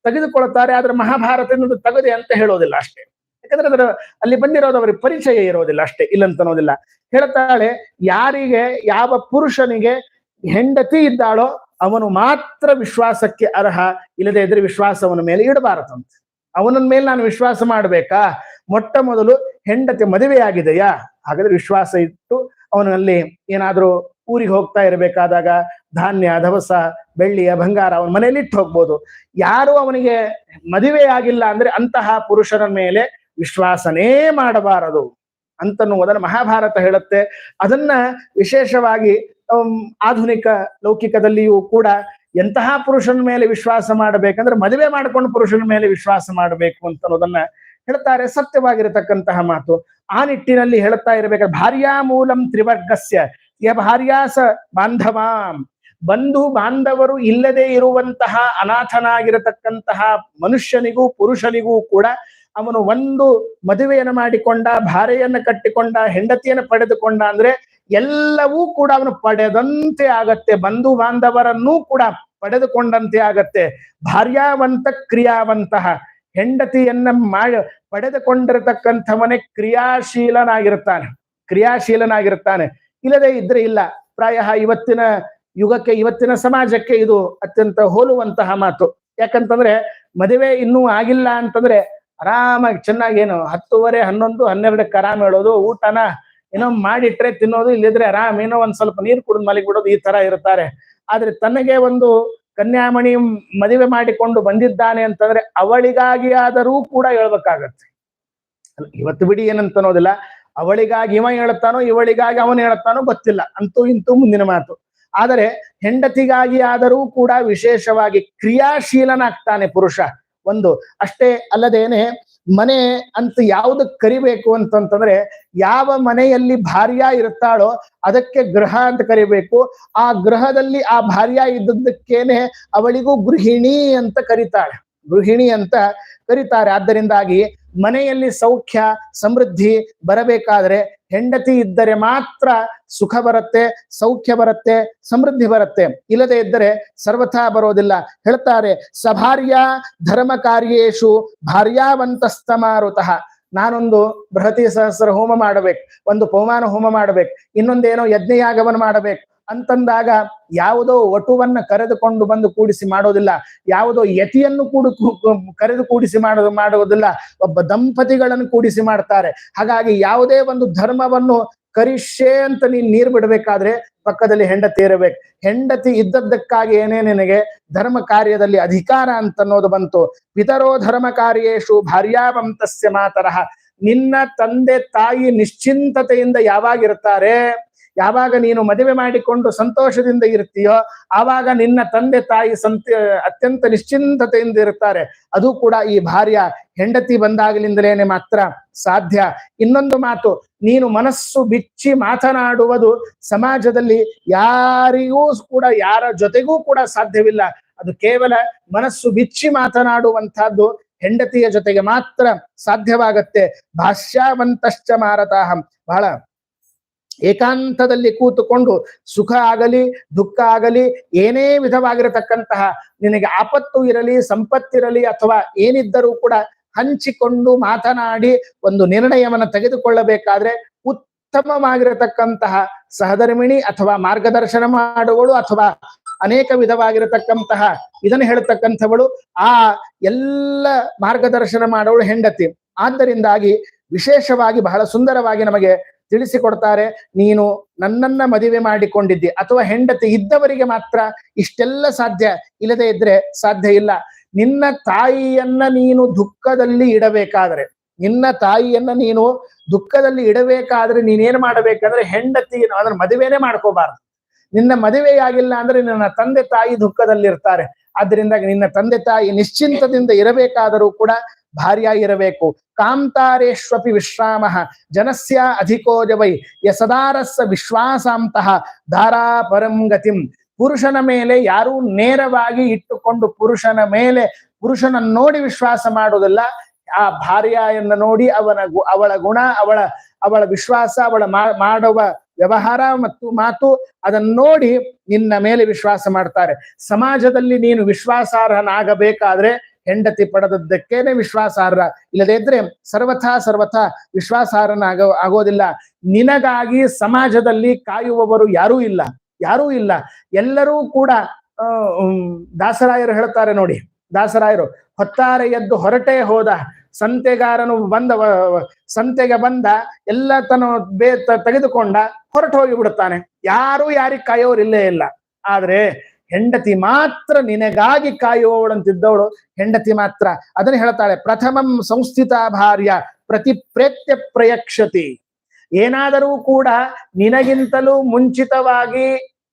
ತೆಗೆದುಕೊಳ್ತಾರೆ. ಆದ್ರೆ ಮಹಾಭಾರತ ಎನ್ನುವುದು ತಗದೆ ಅಂತ ಹೇಳೋದಿಲ್ಲ ಅಷ್ಟೇ. ಯಾಕಂದ್ರೆ ಅದರ ಅಲ್ಲಿ ಬಂದಿರೋದು ಪರಿಚಯ ಇರೋದಿಲ್ಲ ಅಷ್ಟೇ, ಇಲ್ಲಂತ ಅನ್ನೋದಿಲ್ಲ. ಹೇಳ್ತಾಳೆ, ಯಾರಿಗೆ, ಯಾವ ಪುರುಷನಿಗೆ ಹೆಂಡತಿ ಇದ್ದಾಳೋ ಅವನು ಮಾತ್ರ ವಿಶ್ವಾಸಕ್ಕೆ ಅರ್ಹ, ಇಲ್ಲದೆ ಇದ್ರೆ ವಿಶ್ವಾಸವನ ಮೇಲೆ ಇಡಬಾರದಂತೆ. ಅವನ ಮೇಲೆ ನಾನು ವಿಶ್ವಾಸ ಮಾಡ್ಬೇಕಾ? ಮೊಟ್ಟ ಮೊದಲು ಹೆಂಡತಿ ಮದುವೆಯಾಗಿದೆಯಾ? ಹಾಗಾದ್ರೆ ವಿಶ್ವಾಸ ಇಟ್ಟು ಅವನಲ್ಲಿ ಏನಾದರೂ ಊರಿಗೆ ಹೋಗ್ತಾ ಇರಬೇಕಾದಾಗ ಧಾನ್ಯ ಧವಸ ಬೆಳ್ಳಿಯ ಬಂಗಾರ ಅವನ ಮನೆಯಲ್ಲಿ ಇಟ್ಟು ಹೋಗ್ಬೋದು. ಯಾರು ಅವನಿಗೆ ಮದುವೆ ಆಗಿಲ್ಲ ಅಂದ್ರೆ ಅಂತಹ ಪುರುಷರ ಮೇಲೆ ವಿಶ್ವಾಸನೇ ಮಾಡಬಾರದು ಅಂತನ್ನುವುದನ್ನು ಮಹಾಭಾರತ ಹೇಳುತ್ತೆ. ಅದನ್ನ ವಿಶೇಷವಾಗಿ ಆಧುನಿಕ ಲೌಕಿಕದಲ್ಲಿಯೂ ಕೂಡ ಎಂತಹ ಪುರುಷನ ಮೇಲೆ ವಿಶ್ವಾಸ ಮಾಡಬೇಕಂದ್ರೆ ಮದುವೆ ಮಾಡಿಕೊಂಡು ಪುರುಷನ ಮೇಲೆ ವಿಶ್ವಾಸ ಮಾಡಬೇಕು ಅಂತ ಅನ್ನೋದನ್ನ ಹೇಳ್ತಾರೆ ಸತ್ಯವಾಗಿರತಕ್ಕಂತಹ ಮಾತು. ಆ ನಿಟ್ಟಿನಲ್ಲಿ ಹೇಳ್ತಾ ಇರಬೇಕಾದ್ರೆ ಭಾರ್ಯಾ ಮೂಲಂ ತ್ರಿವರ್ಗಸ್ಯ. ಯ ಭಾರ್ಯಾಸ ಬಾಂಧವಾಂ. ಬಂಧು ಬಾಂಧವರು ಇಲ್ಲದೆ ಇರುವಂತಹ ಅನಾಥನಾಗಿರತಕ್ಕಂತಹ ಮನುಷ್ಯನಿಗೂ ಪುರುಷನಿಗೂ ಕೂಡ ಅವನು ಒಂದು ಮದುವೆಯನ್ನು ಮಾಡಿಕೊಂಡ, ಭಾರೆಯನ್ನು ಕಟ್ಟಿಕೊಂಡ, ಹೆಂಡತಿಯನ್ನು ಪಡೆದುಕೊಂಡ ಅಂದ್ರೆ ಎಲ್ಲವೂ ಕೂಡ ಅವನು ಪಡೆದಂತೆ ಆಗತ್ತೆ. ಬಂಧು ಬಾಂಧವರನ್ನೂ ಕೂಡ ಪಡೆದುಕೊಂಡಂತೆ ಆಗತ್ತೆ. ಭಾರ್ಯಾವಂತ, ಕ್ರಿಯಾವಂತಹ. ಹೆಂಡತಿಯನ್ನ ಮಾಡಿ, ಪಡೆದುಕೊಂಡಿರತಕ್ಕಂಥವನೇ ಕ್ರಿಯಾಶೀಲನಾಗಿರುತ್ತಾನೆ. ಕ್ರಿಯಾಶೀಲನಾಗಿರುತ್ತಾನೆ. ಇಲ್ಲದೆ ಇದ್ರೆ ಇಲ್ಲ. ಪ್ರಾಯ ಇವತ್ತಿನ ಯುಗಕ್ಕೆ, ಇವತ್ತಿನ ಸಮಾಜಕ್ಕೆ ಇದು ಅತ್ಯಂತ ಹೋಲುವಂತಹ ಮಾತು. ಯಾಕಂತಂದ್ರೆ ಮದುವೆ ಇನ್ನೂ ಆಗಿಲ್ಲ ಅಂತಂದ್ರೆ ಆರಾಮಾಗಿ ಚೆನ್ನಾಗಿ ಏನು ಹತ್ತುವರೆ, ಹನ್ನೊಂದು ಹನ್ನೆರಡಕ್ಕೆ ಆರಾಮ್ ಹೇಳೋದು ಊಟನ ಏನೋ ಮಾಡಿಟ್ರೆ ತಿನ್ನೋದು ಇಲ್ಲಿದ್ರೆ ಆರಾಮ್ ಏನೋ ಒಂದ್ ಸ್ವಲ್ಪ ನೀರು ಕುಡಿದು ಮಲಗಿ ಬಿಡೋದು ಈ ತರ ಇರ್ತಾರೆ. ಆದ್ರೆ ತನಗೆ ಒಂದು ಕನ್ಯಾಮಣಿ ಮದುವೆ ಮಾಡಿಕೊಂಡು ಬಂದಿದ್ದಾನೆ ಅಂತಂದ್ರೆ ಅವಳಿಗಾಗಿ ಆದರೂ ಕೂಡ ಹೇಳ್ಬೇಕಾಗತ್ತೆ. ಇವತ್ತು ಬಿಡಿ ಏನಂತ ಅನ್ನೋದಿಲ್ಲ ಅವಳಿಗಾಗಿ ಇವ ಹೇಳುತ್ತಾನೋ ಇವಳಿಗಾಗಿ ಅವನು ಹೇಳುತ್ತಾನೋ ಗೊತ್ತಿಲ್ಲ. ಅಂತೂ ಇಂತೂ ಮುಂದಿನ ಮಾತು. ಆದರೆ ಹೆಂಡತಿಗಾಗಿ ಆದರೂ ಕೂಡ ವಿಶೇಷವಾಗಿ ಕ್ರಿಯಾಶೀಲನಾಗ್ತಾನೆ ಪುರುಷ. ಒಂದು ಅಷ್ಟೇ ಅಲ್ಲದೇನೆ ಮನೆ ಅಂತ ಯಾವ್ದಕ್ ಕರಿಬೇಕು ಅಂತಂತಂದ್ರೆ ಯಾವ ಮನೆಯಲ್ಲಿ ಭಾರ್ಯ ಇರುತ್ತಾಳೋ ಅದಕ್ಕೆ ಗೃಹ ಅಂತ ಕರಿಬೇಕು. ಆ ಗೃಹದಲ್ಲಿ ಆ ಭಾರ್ಯ ಇದ್ದದ್ದಕ್ಕೇನೆ ಅವಳಿಗೂ ಗೃಹಿಣಿ ಅಂತ ಕರೀತಾಳೆ ಗೃಹಿಣಿ ಅಂತ ಕರೀತಾರೆ. ಆದ್ದರಿಂದಾಗಿ ಮನೆಯಲ್ಲಿ ಸೌಖ್ಯ, ಸಮೃದ್ಧಿ ಬರಬೇಕಾದ್ರೆ ಹೆಂಡತಿ ಇದ್ದರೆ ಮಾತ್ರ ಸುಖ ಬರುತ್ತೆ, ಸೌಖ್ಯ ಬರುತ್ತೆ, ಸಮೃದ್ಧಿ ಬರುತ್ತೆ. ಇಲ್ಲದೆ ಇದ್ದರೆ ಸರ್ವಥಾ ಬರೋದಿಲ್ಲ. ಹೇಳ್ತಾರೆ, ಸಭಾರ್ಯ ಧರ್ಮ ಕಾರ್ಯೇಶು ಭಾರ್ಯಾವಂತಸ್ತಮಾರುತಃ ನಾನೊಂದು ಬೃಹತಿ ಸಹಸ್ರ ಹೋಮ ಮಾಡಬೇಕು, ಒಂದು ಪೌಮಾನ ಹೋಮ ಮಾಡಬೇಕು, ಇನ್ನೊಂದೇನೋ ಯಜ್ಞಯಾಗವನ್ನು ಮಾಡಬೇಕು. ಅಂತಂದಾಗ ಯಾವುದೋ ವಟುವನ್ನ ಕರೆದುಕೊಂಡು ಬಂದು ಕೂಡಿಸಿ ಮಾಡೋದಿಲ್ಲ, ಯಾವುದೋ ಯತಿಯನ್ನು ಕೂಡ ಕರೆದು ಕೂಡಿಸಿ ಮಾಡೋದು ಮಾಡುವುದಿಲ್ಲ, ಒಬ್ಬ ದಂಪತಿಗಳನ್ನು ಕೂಡಿಸಿ ಮಾಡ್ತಾರೆ. ಹಾಗಾಗಿ ಯಾವುದೇ ಒಂದು ಧರ್ಮವನ್ನು ಕರಿಷ್ಯೆ ಅಂತ ನೀನ್ ನೀರ್ ಬಿಡಬೇಕಾದ್ರೆ ಪಕ್ಕದಲ್ಲಿ ಹೆಂಡತಿ ಇರಬೇಕು. ಹೆಂಡತಿ ಇದ್ದದ್ದಕ್ಕಾಗಿ ಏನೇ ನಿನಗೆ ಧರ್ಮ ಕಾರ್ಯದಲ್ಲಿ ಅಧಿಕಾರ ಅಂತ ಅನ್ನೋದು ಬಂತು. ಪಿತರೋ ಧರ್ಮ ಕಾರ್ಯೇಶು ಭಾರ್ಯಾವಂತಸ್ಯ ಮಾತರಹ ನಿನ್ನ ತಂದೆ ತಾಯಿ ನಿಶ್ಚಿಂತತೆಯಿಂದ ಯಾವಾಗಿರ್ತಾರೆ? ಯಾವಾಗ ನೀನು ಮದುವೆ ಮಾಡಿಕೊಂಡು ಸಂತೋಷದಿಂದ ಇರ್ತೀಯೋ, ಆವಾಗ ನಿನ್ನ ತಂದೆ ತಾಯಿ ಸಂತ, ಅತ್ಯಂತ ನಿಶ್ಚಿಂತತೆಯಿಂದ ಇರ್ತಾರೆ. ಅದು ಕೂಡ ಈ ಭಾರ್ಯ. ಹೆಂಡತಿ ಬಂದಾಗಲಿಂದಲೇನೆ ಮಾತ್ರ ಸಾಧ್ಯ. ಇನ್ನೊಂದು ಮಾತು, ನೀನು ಮನಸ್ಸು ಬಿಚ್ಚಿ ಮಾತನಾಡುವುದು ಸಮಾಜದಲ್ಲಿ ಯಾರಿಗೂ ಕೂಡ, ಯಾರ ಜೊತೆಗೂ ಕೂಡ ಸಾಧ್ಯವಿಲ್ಲ. ಅದು ಕೇವಲ ಮನಸ್ಸು ಬಿಚ್ಚಿ ಮಾತನಾಡುವಂತಹದ್ದು ಹೆಂಡತಿಯ ಜೊತೆಗೆ ಮಾತ್ರ ಸಾಧ್ಯವಾಗತ್ತೆ. ಭಾಷ್ಯಾವಂತಶ್ಚ ಮಾರತಾಹಂ. ಬಹಳ ಏಕಾಂತದಲ್ಲಿ ಕೂತುಕೊಂಡು ಸುಖ ಆಗಲಿ, ದುಃಖ ಆಗಲಿ, ಏನೇ ವಿಧವಾಗಿರತಕ್ಕಂತಹ ನಿನಗೆ ಆಪತ್ತು ಇರಲಿ, ಸಂಪತ್ತಿರಲಿ ಅಥವಾ ಏನಿದ್ದರೂ ಕೂಡ ಹಂಚಿಕೊಂಡು ಮಾತನಾಡಿ ಒಂದು ನಿರ್ಣಯವನ್ನು ತೆಗೆದುಕೊಳ್ಳಬೇಕಾದ್ರೆ ಉತ್ತಮವಾಗಿರತಕ್ಕಂತಹ ಸಹಧರ್ಮಿಣಿ ಅಥವಾ ಮಾರ್ಗದರ್ಶನ ಮಾಡುವಳು ಅಥವಾ ಅನೇಕ ವಿಧವಾಗಿರತಕ್ಕಂತಹ ಇದನ್ನು ಹೇಳತಕ್ಕಂಥವಳು. ಆ ಎಲ್ಲ ಮಾರ್ಗದರ್ಶನ ಮಾಡುವಳು ಹೆಂಡತಿ. ಆದ್ದರಿಂದಾಗಿ ವಿಶೇಷವಾಗಿ ಬಹಳ ಸುಂದರವಾಗಿ ನಮಗೆ ತಿಳಿಸಿಕೊಡ್ತಾರೆ, ನೀನು ನನ್ನನ್ನ ಮದುವೆ ಮಾಡಿಕೊಂಡಿದ್ದಿ ಅಥವಾ ಹೆಂಡತಿ ಇದ್ದವರಿಗೆ ಮಾತ್ರ ಇಷ್ಟೆಲ್ಲ ಸಾಧ್ಯ ಇಲ್ಲದೆ ಇದ್ರೆ ಸಾಧ್ಯ ಇಲ್ಲ. ನಿನ್ನ ತಾಯಿಯನ್ನ ನೀನು ದುಃಖದಲ್ಲಿ ಇಡಬೇಕಾದ್ರೆ, ನಿನ್ನ ತಾಯಿಯನ್ನ ನೀನು ದುಃಖದಲ್ಲಿ ಇಡಬೇಕಾದ್ರೆ ನೀನೇನ್ ಮಾಡಬೇಕಂದ್ರೆ ಹೆಂಡತಿ ಅದನ್ನ ಮದುವೆನೆ ಮಾಡ್ಕೋಬಾರ್ದು. ನಿನ್ನ ಮದುವೆಯಾಗಿಲ್ಲ ಅಂದ್ರೆ ನಿನ್ನ ತಂದೆ ತಾಯಿ ದುಃಖದಲ್ಲಿ ಆದ್ರಿಂದ ನಿನ್ನ ತಂದೆ ತಾಯಿ ನಿಶ್ಚಿಂತದಿಂದ ಇರಬೇಕಾದರೂ ಕೂಡ ಭಾರ್ಯ ಇರಬೇಕು ಕಾಂತಾರೇಶ್ವಪಿ ವಿಶ್ರಾಮ. ಜನಸ್ಯ ಅಧಿಕೋಜ ವೈ ಯಸದಾರಸ್ಸ ವಿಶ್ವಾಸಾಂತಹ ಧಾರಾ ಪರಂ ಗತಿಂ. ಪುರುಷನ ಮೇಲೆ ಯಾರೂ ನೇರವಾಗಿ ಇಟ್ಟುಕೊಂಡು ಪುರುಷನ ಮೇಲೆ ಪುರುಷನ ನೋಡಿ ವಿಶ್ವಾಸ ಮಾಡುವುದಿಲ್ಲ. ಆ ಭಾರ್ಯೆಯನ್ನು ನೋಡಿ ಅವನ ಅವಳ ಗುಣ, ಅವಳ ಅವಳ ವಿಶ್ವಾಸ, ಅವಳ ಮಾಡುವ ವ್ಯವಹಾರ ಮತ್ತು ಮಾತು ಅದನ್ನು ನೋಡಿ ನಿನ್ನ ಮೇಲೆ ವಿಶ್ವಾಸ ಮಾಡ್ತಾರೆ. ಸಮಾಜದಲ್ಲಿ ನೀನು ವಿಶ್ವಾಸಾರ್ಹನಾಗಬೇಕಾದ್ರೆ ಹೆಂಡತಿ ಪಡೆದದ್ದಕ್ಕೇನೆ ವಿಶ್ವಾಸಾರ್ಹ. ಇಲ್ಲದೇ ಇದ್ರೆ ಸರ್ವಥಾ ಸರ್ವಥಾ ವಿಶ್ವಾಸಾರ್ಹನಾಗ ಆಗೋದಿಲ್ಲ. ನಿನಗಾಗಿ ಸಮಾಜದಲ್ಲಿ ಕಾಯುವವರು ಯಾರೂ ಇಲ್ಲ. ಯಾರೂ ಇಲ್ಲ. ಎಲ್ಲರೂ ಕೂಡ ದಾಸರಾಯರು ಹೇಳ್ತಾರೆ ನೋಡಿ. ದಾಸರಾಯರು, ಹೊತ್ತಾರೆ ಎದ್ದು ಹೊರಟೇ ಹೋದ. ಸಂತೆಗಾರನು ಬಂದ ಸಂತೆಗೆ ಬಂದ ಎಲ್ಲ ತನ್ನ ಬೇ ತೆಗೆದುಕೊಂಡ ಹೊರಟು ಹೋಗಿ ಬಿಡುತ್ತಾನೆ ಯಾರು ಯಾರಿಗೆ ಕಾಯೋರಿಲ್ಲೇ ಇಲ್ಲ ಆದ್ರೆ ಹೆಂಡತಿ ಮಾತ್ರ ನಿನಗಾಗಿ ಕಾಯುವವಳಂತಿದ್ದವಳು, ಹೆಂಡತಿ ಮಾತ್ರ. ಅದನ್ನ ಹೇಳ್ತಾಳೆ, ಪ್ರಥಮಂ ಸಂಸ್ಥಿತ ಭಾರ್ಯ ಪ್ರತಿ ಪ್ರೇತ್ಯ ಪ್ರಯಕ್ಷತಿ. ಏನಾದರೂ ಕೂಡ ನಿನಗಿಂತಲೂ ಮುಂಚಿತವಾಗಿ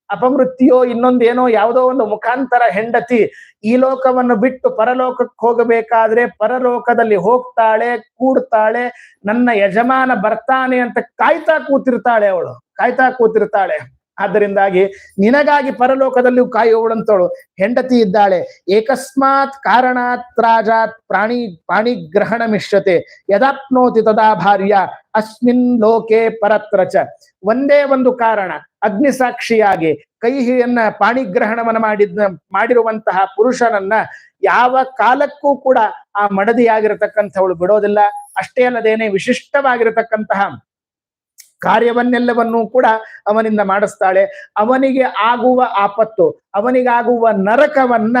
ಅಪಮೃತ್ಯೋ ಇನ್ನೊಂದೇನೋ ಯಾವುದೋ ಒಂದು ಮುಖಾಂತರ ಹೆಂಡತಿ ಈ ಲೋಕವನ್ನು ಬಿಟ್ಟು ಪರಲೋಕಕ್ಕೆ ಹೋಗಬೇಕಾದ್ರೆ ಪರಲೋಕದಲ್ಲಿ ಹೋಗ್ತಾಳೆ, ಕೂಡ್ತಾಳೆ, ನನ್ನ ಯಜಮಾನ ಬರ್ತಾನೆ ಅಂತ ಕಾಯ್ತಾ ಕೂತಿರ್ತಾಳೆ ಅವಳು. ಕಾಯ್ತಾ ಕೂತಿರ್ತಾಳೆ. ಆದ್ದರಿಂದಾಗಿ ನಿನಗಾಗಿ ಪರಲೋಕದಲ್ಲಿ ಕಾಯುವಳಂತೋಳು ಹೆಂಡತಿ ಇದ್ದಾಳೆ. ಏಕಸ್ಮಾತ್ ಕಾರಣಾತ್ ರಾಜಾತ್ ಪ್ರಾಣಿ, ಪಾಣಿಗ್ರಹಣ ಮಿಶ್ರತೆ. ಯದಾಪ್ನೋತಿ ತದಾ ಭಾರ್ಯ, ಅಸ್ಮಿನ್ ಲೋಕೆ ಪರತ್ರ ಚ ಒಂದೇ ಒಂದು ಕಾರಣ ಅಗ್ನಿ ಸಾಕ್ಷಿಯಾಗಿ ಕೈಹಿಯನ್ನ ಪಾಣಿಗ್ರಹಣವನ್ನ ಮಾಡಿದ ಮಾಡಿರುವಂತಹ ಪುರುಷನನ್ನ ಯಾವ ಕಾಲಕ್ಕೂ ಕೂಡ ಆ ಮಡದಿಯಾಗಿರತಕ್ಕಂಥವಳು ಬಿಡೋದಿಲ್ಲ. ಅಷ್ಟೇ ಅಲ್ಲದೇನೆ ವಿಶಿಷ್ಟವಾಗಿರತಕ್ಕಂತಹ ಕಾರ್ಯವನ್ನೆಲ್ಲವನ್ನೂ ಕೂಡ ಅವನಿಂದ ಮಾಡಿಸ್ತಾಳೆ. ಅವನಿಗೆ ಆಗುವ ಆಪತ್ತು, ಅವನಿಗಾಗುವ ನರಕವನ್ನ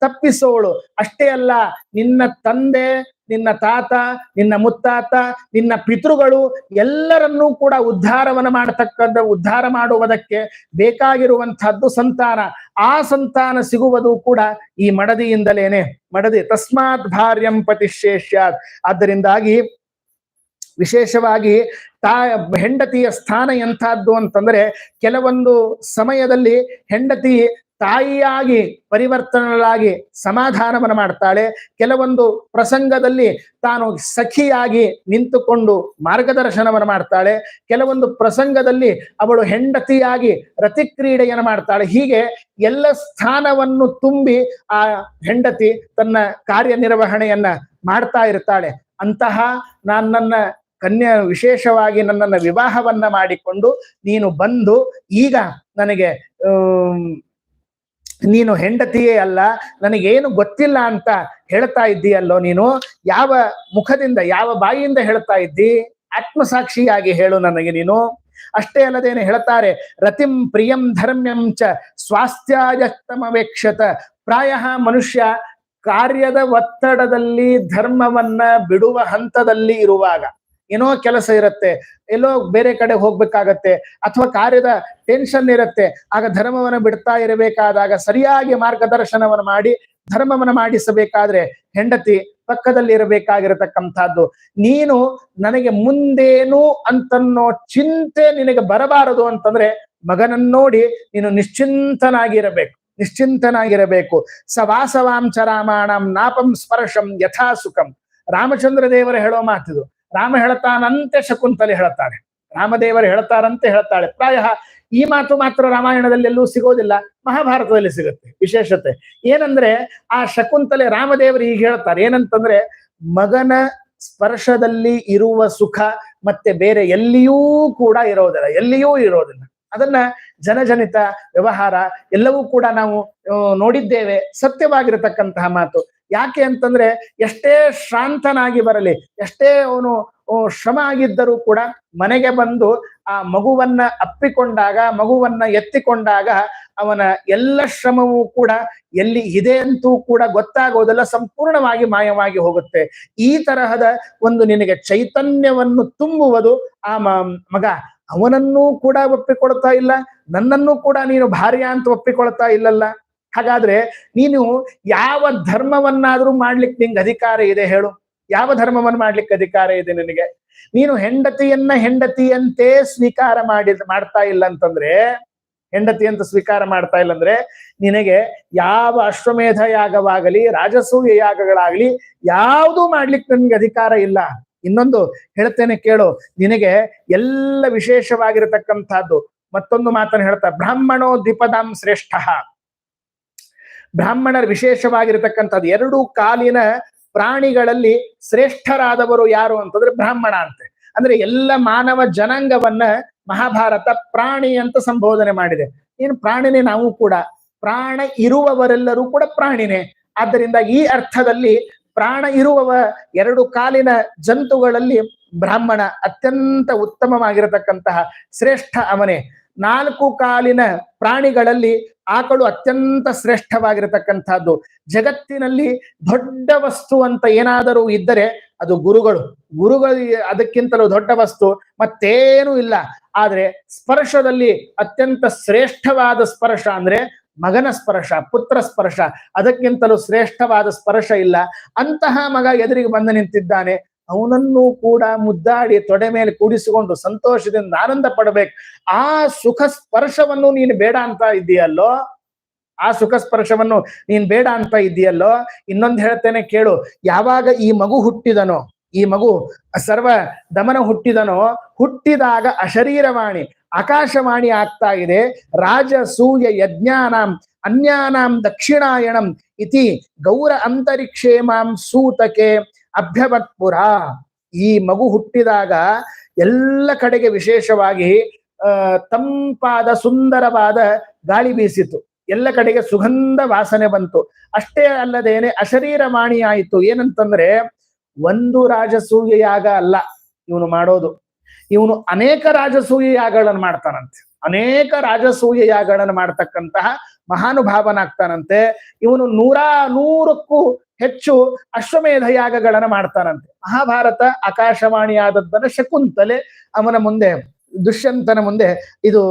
ತಪ್ಪಿಸೋಳು. ಅಷ್ಟೇ ಅಲ್ಲ, ನಿನ್ನ ತಂದೆ, ನಿನ್ನ ತಾತ, ನಿನ್ನ ಮುತ್ತಾತ, ನಿನ್ನ ಪಿತೃಗಳು ಎಲ್ಲರನ್ನೂ ಕೂಡ ಉದ್ಧಾರವನ್ನ ಮಾಡತಕ್ಕಂಥ, ಉದ್ಧಾರ ಮಾಡುವುದಕ್ಕೆ ಬೇಕಾಗಿರುವಂತಹದ್ದು ಸಂತಾನ. ಆ ಸಂತಾನ ಸಿಗುವುದು ಕೂಡ ಈ ಮಡದಿಯಿಂದಲೇನೆ. ಮಡದಿ ತಸ್ಮಾತ್ ಭಾರ್ಯಂ ಪತಿಶೇಷ್ಯಾತ್ ಆದ್ದರಿಂದಾಗಿ ವಿಶೇಷವಾಗಿ ತಾ ಹೆಂಡತಿಯ ಸ್ಥಾನ ಎಂಥದ್ದು ಅಂತಂದ್ರೆ ಕೆಲವೊಂದು ಸಮಯದಲ್ಲಿ ಹೆಂಡತಿ ತಾಯಿಯಾಗಿ ಪರಿವರ್ತನಳಾಗಿ ಸಮಾಧಾನವನ್ನು ಮಾಡ್ತಾಳೆ. ಕೆಲವೊಂದು ಪ್ರಸಂಗದಲ್ಲಿ ತಾನು ಸಖಿಯಾಗಿ ನಿಂತುಕೊಂಡು ಮಾರ್ಗದರ್ಶನವನ್ನು ಮಾಡ್ತಾಳೆ. ಕೆಲವೊಂದು ಪ್ರಸಂಗದಲ್ಲಿ ಅವಳು ಹೆಂಡತಿಯಾಗಿ ರತಿಕ್ರೀಡೆಯನ್ನು ಮಾಡ್ತಾಳೆ. ಹೀಗೆ ಎಲ್ಲ ಸ್ಥಾನವನ್ನು ತುಂಬಿ ಆ ಹೆಂಡತಿ ತನ್ನ ಕಾರ್ಯನಿರ್ವಹಣೆಯನ್ನ ಮಾಡ್ತಾ ಇರ್ತಾಳೆ. ಅಂತಹ ನಾನು ನನ್ನ ಕನ್ಯಾ ವಿಶೇಷವಾಗಿ ನನ್ನನ್ನ ವಿವಾಹವನ್ನ ಮಾಡಿಕೊಂಡು ನೀನು ಬಂದು ಈಗ ನನಗೆ ನೀನು ಹೆಂಡತಿಯೇ ಅಲ್ಲ, ನನಗೇನು ಗೊತ್ತಿಲ್ಲ ಅಂತ ಹೇಳ್ತಾ ಇದ್ದೀಯಲ್ಲೋ ನೀನು, ಯಾವ ಮುಖದಿಂದ, ಯಾವ ಬಾಯಿಯಿಂದ ಹೇಳ್ತಾ ಇದ್ದಿ? ಆತ್ಮಸಾಕ್ಷಿಯಾಗಿ ಹೇಳು ನನಗೆ ನೀನು. ಅಷ್ಟೇ ಅಲ್ಲದೇನೆ ಹೇಳ್ತಾರೆ, ರತಿಂ ಪ್ರಿಯಂ ಧರ್ಮ್ಯಂ ಚ ಸ್ವಾಸ್ಥ್ಯಾಯಸ್ತಮವೇಕ್ಷತ ಪ್ರಾಯ ಮನುಷ್ಯ ಕಾರ್ಯದ ಒತ್ತಡದಲ್ಲಿ, ಧರ್ಮವನ್ನ ಬಿಡುವ ಹಂತದಲ್ಲಿ ಇರುವಾಗ ಏನೋ ಕೆಲಸ ಇರುತ್ತೆ, ಎಲ್ಲೋ ಬೇರೆ ಕಡೆ ಹೋಗ್ಬೇಕಾಗತ್ತೆ, ಅಥವಾ ಕಾರ್ಯದ ಟೆನ್ಷನ್ ಇರುತ್ತೆ, ಆಗ ಧರ್ಮವನ್ನು ಬಿಡ್ತಾ ಇರಬೇಕಾದಾಗ ಸರಿಯಾಗಿ ಮಾರ್ಗದರ್ಶನವನ್ನು ಮಾಡಿ, ಧರ್ಮವನ್ನು ಮಾಡಿಸಬೇಕಾದ್ರೆ ಹೆಂಡತಿ ಪಕ್ಕದಲ್ಲಿ ಇರಬೇಕಾಗಿರತಕ್ಕಂಥದ್ದು. ನೀನು ನನಗೆ ಮುಂದೇನು ಅಂತನ್ನೋ ಚಿಂತೆ ನಿನಗೆ ಬರಬಾರದು ಅಂತಂದ್ರೆ ಮಗನನ್ನ ನೋಡಿ ನೀನು ನಿಶ್ಚಿಂತನಾಗಿರಬೇಕು ನಿಶ್ಚಿಂತನಾಗಿರಬೇಕು. ಸ ವಾಸವಾಂಚ ರಾಮಾಣಂ ನಾಪಂ ಸ್ಪರ್ಶಂ ಯಥಾ ಸುಖಂ ರಾಮಚಂದ್ರ ದೇವರು ಹೇಳೋ ಮಾತಿದು ರಾಮ ಹೇಳ್ತಾನಂತೆ ಶಕುಂತಲೆ ಹೇಳ್ತಾಳೆ ರಾಮದೇವರು ಹೇಳ್ತಾರಂತೆ ಹೇಳ್ತಾಳೆ ಪ್ರಾಯ ಈ ಮಾತು ಮಾತ್ರ ರಾಮಾಯಣದಲ್ಲಿ ಎಲ್ಲೂ ಸಿಗೋದಿಲ್ಲ. ಮಹಾಭಾರತದಲ್ಲಿ ಸಿಗುತ್ತೆ. ವಿಶೇಷತೆ ಏನಂದ್ರೆ ಆ ಶಕುಂತಲೆ ರಾಮದೇವರು ಈಗ ಹೇಳ್ತಾರೆ ಏನಂತಂದ್ರೆ, ಮಗನ ಸ್ಪರ್ಶದಲ್ಲಿ ಇರುವ ಸುಖ ಮತ್ತೆ ಬೇರೆ ಎಲ್ಲಿಯೂ ಕೂಡ ಇರೋದಿಲ್ಲ. ಎಲ್ಲಿಯೂ ಇರೋದಿಲ್ಲ. ಅದನ್ನ ಜನಜನಿತ ವ್ಯವಹಾರ ಎಲ್ಲವೂ ಕೂಡ ನಾವು ನೋಡಿದ್ದೇವೆ. ಸತ್ಯವಾಗಿರತಕ್ಕಂತಹ ಮಾತು. ಯಾಕೆ ಅಂತಂದ್ರೆ ಎಷ್ಟೇ ಶ್ರಾಂತನಾಗಿ ಬರಲಿ, ಎಷ್ಟೇ ಅವನು ಶ್ರಮ ಆಗಿದ್ದರೂ ಕೂಡ ಮನೆಗೆ ಬಂದು ಆ ಮಗುವನ್ನ ಅಪ್ಪಿಕೊಂಡಾಗ, ಮಗುವನ್ನ ಎತ್ತಿಕೊಂಡಾಗ ಅವನ ಎಲ್ಲ ಶ್ರಮವೂ ಕೂಡ ಎಲ್ಲಿ ಇದೆ ಅಂತೂ ಕೂಡ ಗೊತ್ತಾಗೋದಲ್ಲ ಸಂಪೂರ್ಣವಾಗಿ ಮಾಯವಾಗಿ ಹೋಗುತ್ತೆ. ಈ ತರಹದ ಒಂದು ನಿನಗೆ ಚೈತನ್ಯವನ್ನು ತುಂಬುವುದು ಆ ಮಗ, ಅವನನ್ನೂ ಕೂಡ ಒಪ್ಪಿಕೊಳ್ತಾ ಇಲ್ಲ, ನನ್ನನ್ನು ಕೂಡ ನೀನು ಭಾರ್ಯ ಅಂತ ಒಪ್ಪಿಕೊಳ್ತಾ ಇಲ್ಲಲ್ಲ. ಹಾಗಾದ್ರೆ ನೀನು ಯಾವ ಧರ್ಮವನ್ನಾದ್ರೂ ಮಾಡ್ಲಿಕ್ಕೆ ನಿಂಗೆ ಅಧಿಕಾರ ಇದೆ ಹೇಳು. ಯಾವ ಧರ್ಮವನ್ನು ಮಾಡ್ಲಿಕ್ಕೆ ಅಧಿಕಾರ ಇದೆ ನಿನಗೆ? ನೀನು ಹೆಂಡತಿಯನ್ನ ಹೆಂಡತಿಯಂತೆ ಸ್ವೀಕಾರ ಮಾಡಿ ಮಾಡ್ತಾ ಇಲ್ಲ ಅಂತಂದ್ರೆ ಹೆಂಡತಿ ಅಂತ ಸ್ವೀಕಾರ ಮಾಡ್ತಾ ಇಲ್ಲ ಅಂದ್ರೆ ನಿನಗೆ ಯಾವ ಅಶ್ವಮೇಧ ಯಾಗವಾಗಲಿ, ರಾಜಸೂಯ ಯಾಗಗಳಾಗ್ಲಿ ಯಾವುದು ಮಾಡ್ಲಿಕ್ಕೆ ನನ್ಗೆ ಅಧಿಕಾರ ಇಲ್ಲ. ಇನ್ನೊಂದು ಹೇಳ್ತೇನೆ ಕೇಳು, ನಿನಗೆ ಎಲ್ಲ ವಿಶೇಷವಾಗಿರತಕ್ಕಂಥದ್ದು ಮತ್ತೊಂದು ಮಾತನ್ನು ಹೇಳ್ತಾ, ಬ್ರಾಹ್ಮಣೋ ದ್ವಿಪದಾಂ ಶ್ರೇಷ್ಠ. ಬ್ರಾಹ್ಮಣರ ವಿಶೇಷವಾಗಿರತಕ್ಕಂಥದ್ದು. ಎರಡು ಕಾಲಿನ ಪ್ರಾಣಿಗಳಲ್ಲಿ ಶ್ರೇಷ್ಠರಾದವರು ಯಾರು ಅಂತಂದ್ರೆ ಬ್ರಾಹ್ಮಣ ಅಂತೆ. ಅಂದ್ರೆ ಎಲ್ಲ ಮಾನವ ಜನಾಂಗವನ್ನ ಮಹಾಭಾರತ ಪ್ರಾಣಿ ಅಂತ ಸಂಬೋಧನೆ ಮಾಡಿದೆ. ಏನು ಪ್ರಾಣಿನೇ ನಾವು ಕೂಡ. ಪ್ರಾಣ ಇರುವವರೆಲ್ಲರೂ ಕೂಡ ಪ್ರಾಣಿನೇ. ಆದ್ದರಿಂದ ಈ ಅರ್ಥದಲ್ಲಿ ಪ್ರಾಣ ಇರುವವ ಎರಡು ಕಾಲಿನ ಜಂತುಗಳಲ್ಲಿ ಬ್ರಾಹ್ಮಣ ಅತ್ಯಂತ ಉತ್ತಮವಾಗಿರತಕ್ಕಂತಹ ಶ್ರೇಷ್ಠ ಅವನೇ. ನಾಲ್ಕು ಕಾಲಿನ ಪ್ರಾಣಿಗಳಲ್ಲಿ ಆಕಳು ಅತ್ಯಂತ ಶ್ರೇಷ್ಠವಾಗಿರತಕ್ಕಂಥದ್ದು. ಜಗತ್ತಿನಲ್ಲಿ ದೊಡ್ಡ ವಸ್ತು ಅಂತ ಏನಾದರೂ ಇದ್ದರೆ ಅದು ಗುರುಗಳು. ಗುರುಗಳು ಅದಕ್ಕಿಂತಲೂ ದೊಡ್ಡ ವಸ್ತು, ಮತ್ತೇನೂ ಇಲ್ಲ. ಆದ್ರೆ ಸ್ಪರ್ಶದಲ್ಲಿ ಅತ್ಯಂತ ಶ್ರೇಷ್ಠವಾದ ಸ್ಪರ್ಶ ಅಂದ್ರೆ ಮಗನ ಸ್ಪರ್ಶ, ಪುತ್ರ ಸ್ಪರ್ಶ. ಅದಕ್ಕಿಂತಲೂ ಶ್ರೇಷ್ಠವಾದ ಸ್ಪರ್ಶ ಇಲ್ಲ. ಅಂತಹ ಮಗ ಎದುರಿಗೆ ಬಂದು ನಿಂತಿದ್ದಾನೆ. ಅವನನ್ನು ಕೂಡ ಮುದ್ದಾಡಿ ತೊಡೆ ಮೇಲೆ ಕೂಡಿಸಿಕೊಂಡು ಸಂತೋಷದಿಂದ ಆನಂದ ಪಡಬೇಕು. ಆ ಸುಖ ಸ್ಪರ್ಶವನ್ನು ನೀನು ಬೇಡ ಅಂತ ಇದೆಯಲ್ಲೋ ಆ ಸುಖ ಸ್ಪರ್ಶವನ್ನು ನೀನ್ ಬೇಡ ಅಂತ ಇದೆಯಲ್ಲೋ ಇನ್ನೊಂದು ಹೇಳ್ತೇನೆ ಕೇಳು. ಯಾವಾಗ ಈ ಮಗು ಹುಟ್ಟಿದನೋ, ಈ ಮಗು ಸರ್ವ ದಮನ ಹುಟ್ಟಿದನೋ, ಹುಟ್ಟಿದಾಗ ಅಶರೀರವಾಣಿ, ಆಕಾಶವಾಣಿ ಆಗ್ತಾ ಇದೆ. ರಾಜಸೂಯ ಯಜ್ಞಾನಾಂ, ಅನ್ಯಾನಾಂ ದಕ್ಷಿಣಾಯಣಂ ಇತಿ ಗೌರ ಅಂತರಿಕ್ಷೇಮಾಂ ಸೂತಕೆ. ಅಭ್ಯವತ್ಪುರ ಈ ಮಗು ಹುಟ್ಟಿದಾಗ ಎಲ್ಲ ಕಡೆಗೆ ವಿಶೇಷವಾಗಿ ತಂಪಾದ, ಸುಂದರವಾದ ಗಾಳಿ ಬೀಸಿತು. ಎಲ್ಲ ಕಡೆಗೆ ಸುಗಂಧ ವಾಸನೆ ಬಂತು. ಅಷ್ಟೇ ಅಲ್ಲದೇನೆ ಅಶರೀರವಾಣಿ ಆಯಿತು. ಏನಂತಂದ್ರೆ, ಒಂದು ರಾಜಸೂಯ ಯಾಗ ಅಲ್ಲ ಇವನು ಮಾಡೋದು. ಇವನು ಅನೇಕ ರಾಜಸೂಯ ಯಾಗಗಳನ್ನು ಮಾಡ್ತಾನಂತೆ. ಅನೇಕ ರಾಜಸೂಯ ಯಾಗಗಳನ್ನು ಮಾಡ್ತಕ್ಕಂತಹ ಮಹಾನುಭಾವನಾಗ್ತಾನಂತೆ. ಇವನು ನೂರ ನೂರಕ್ಕೂ ಹೆಚ್ಚು ಅಶ್ವಮೇಧ ಯಾಗಗಳನ್ನ ಮಾಡ್ತಾನಂತೆ. ಮಹಾಭಾರತ ಆಕಾಶವಾಣಿಯಾದದ್ದನ್ನ ಶಕುಂತಲೆ ಅವನ ಮುಂದೆ, ದುಷ್ಯಂತನ ಮುಂದೆ ಇದು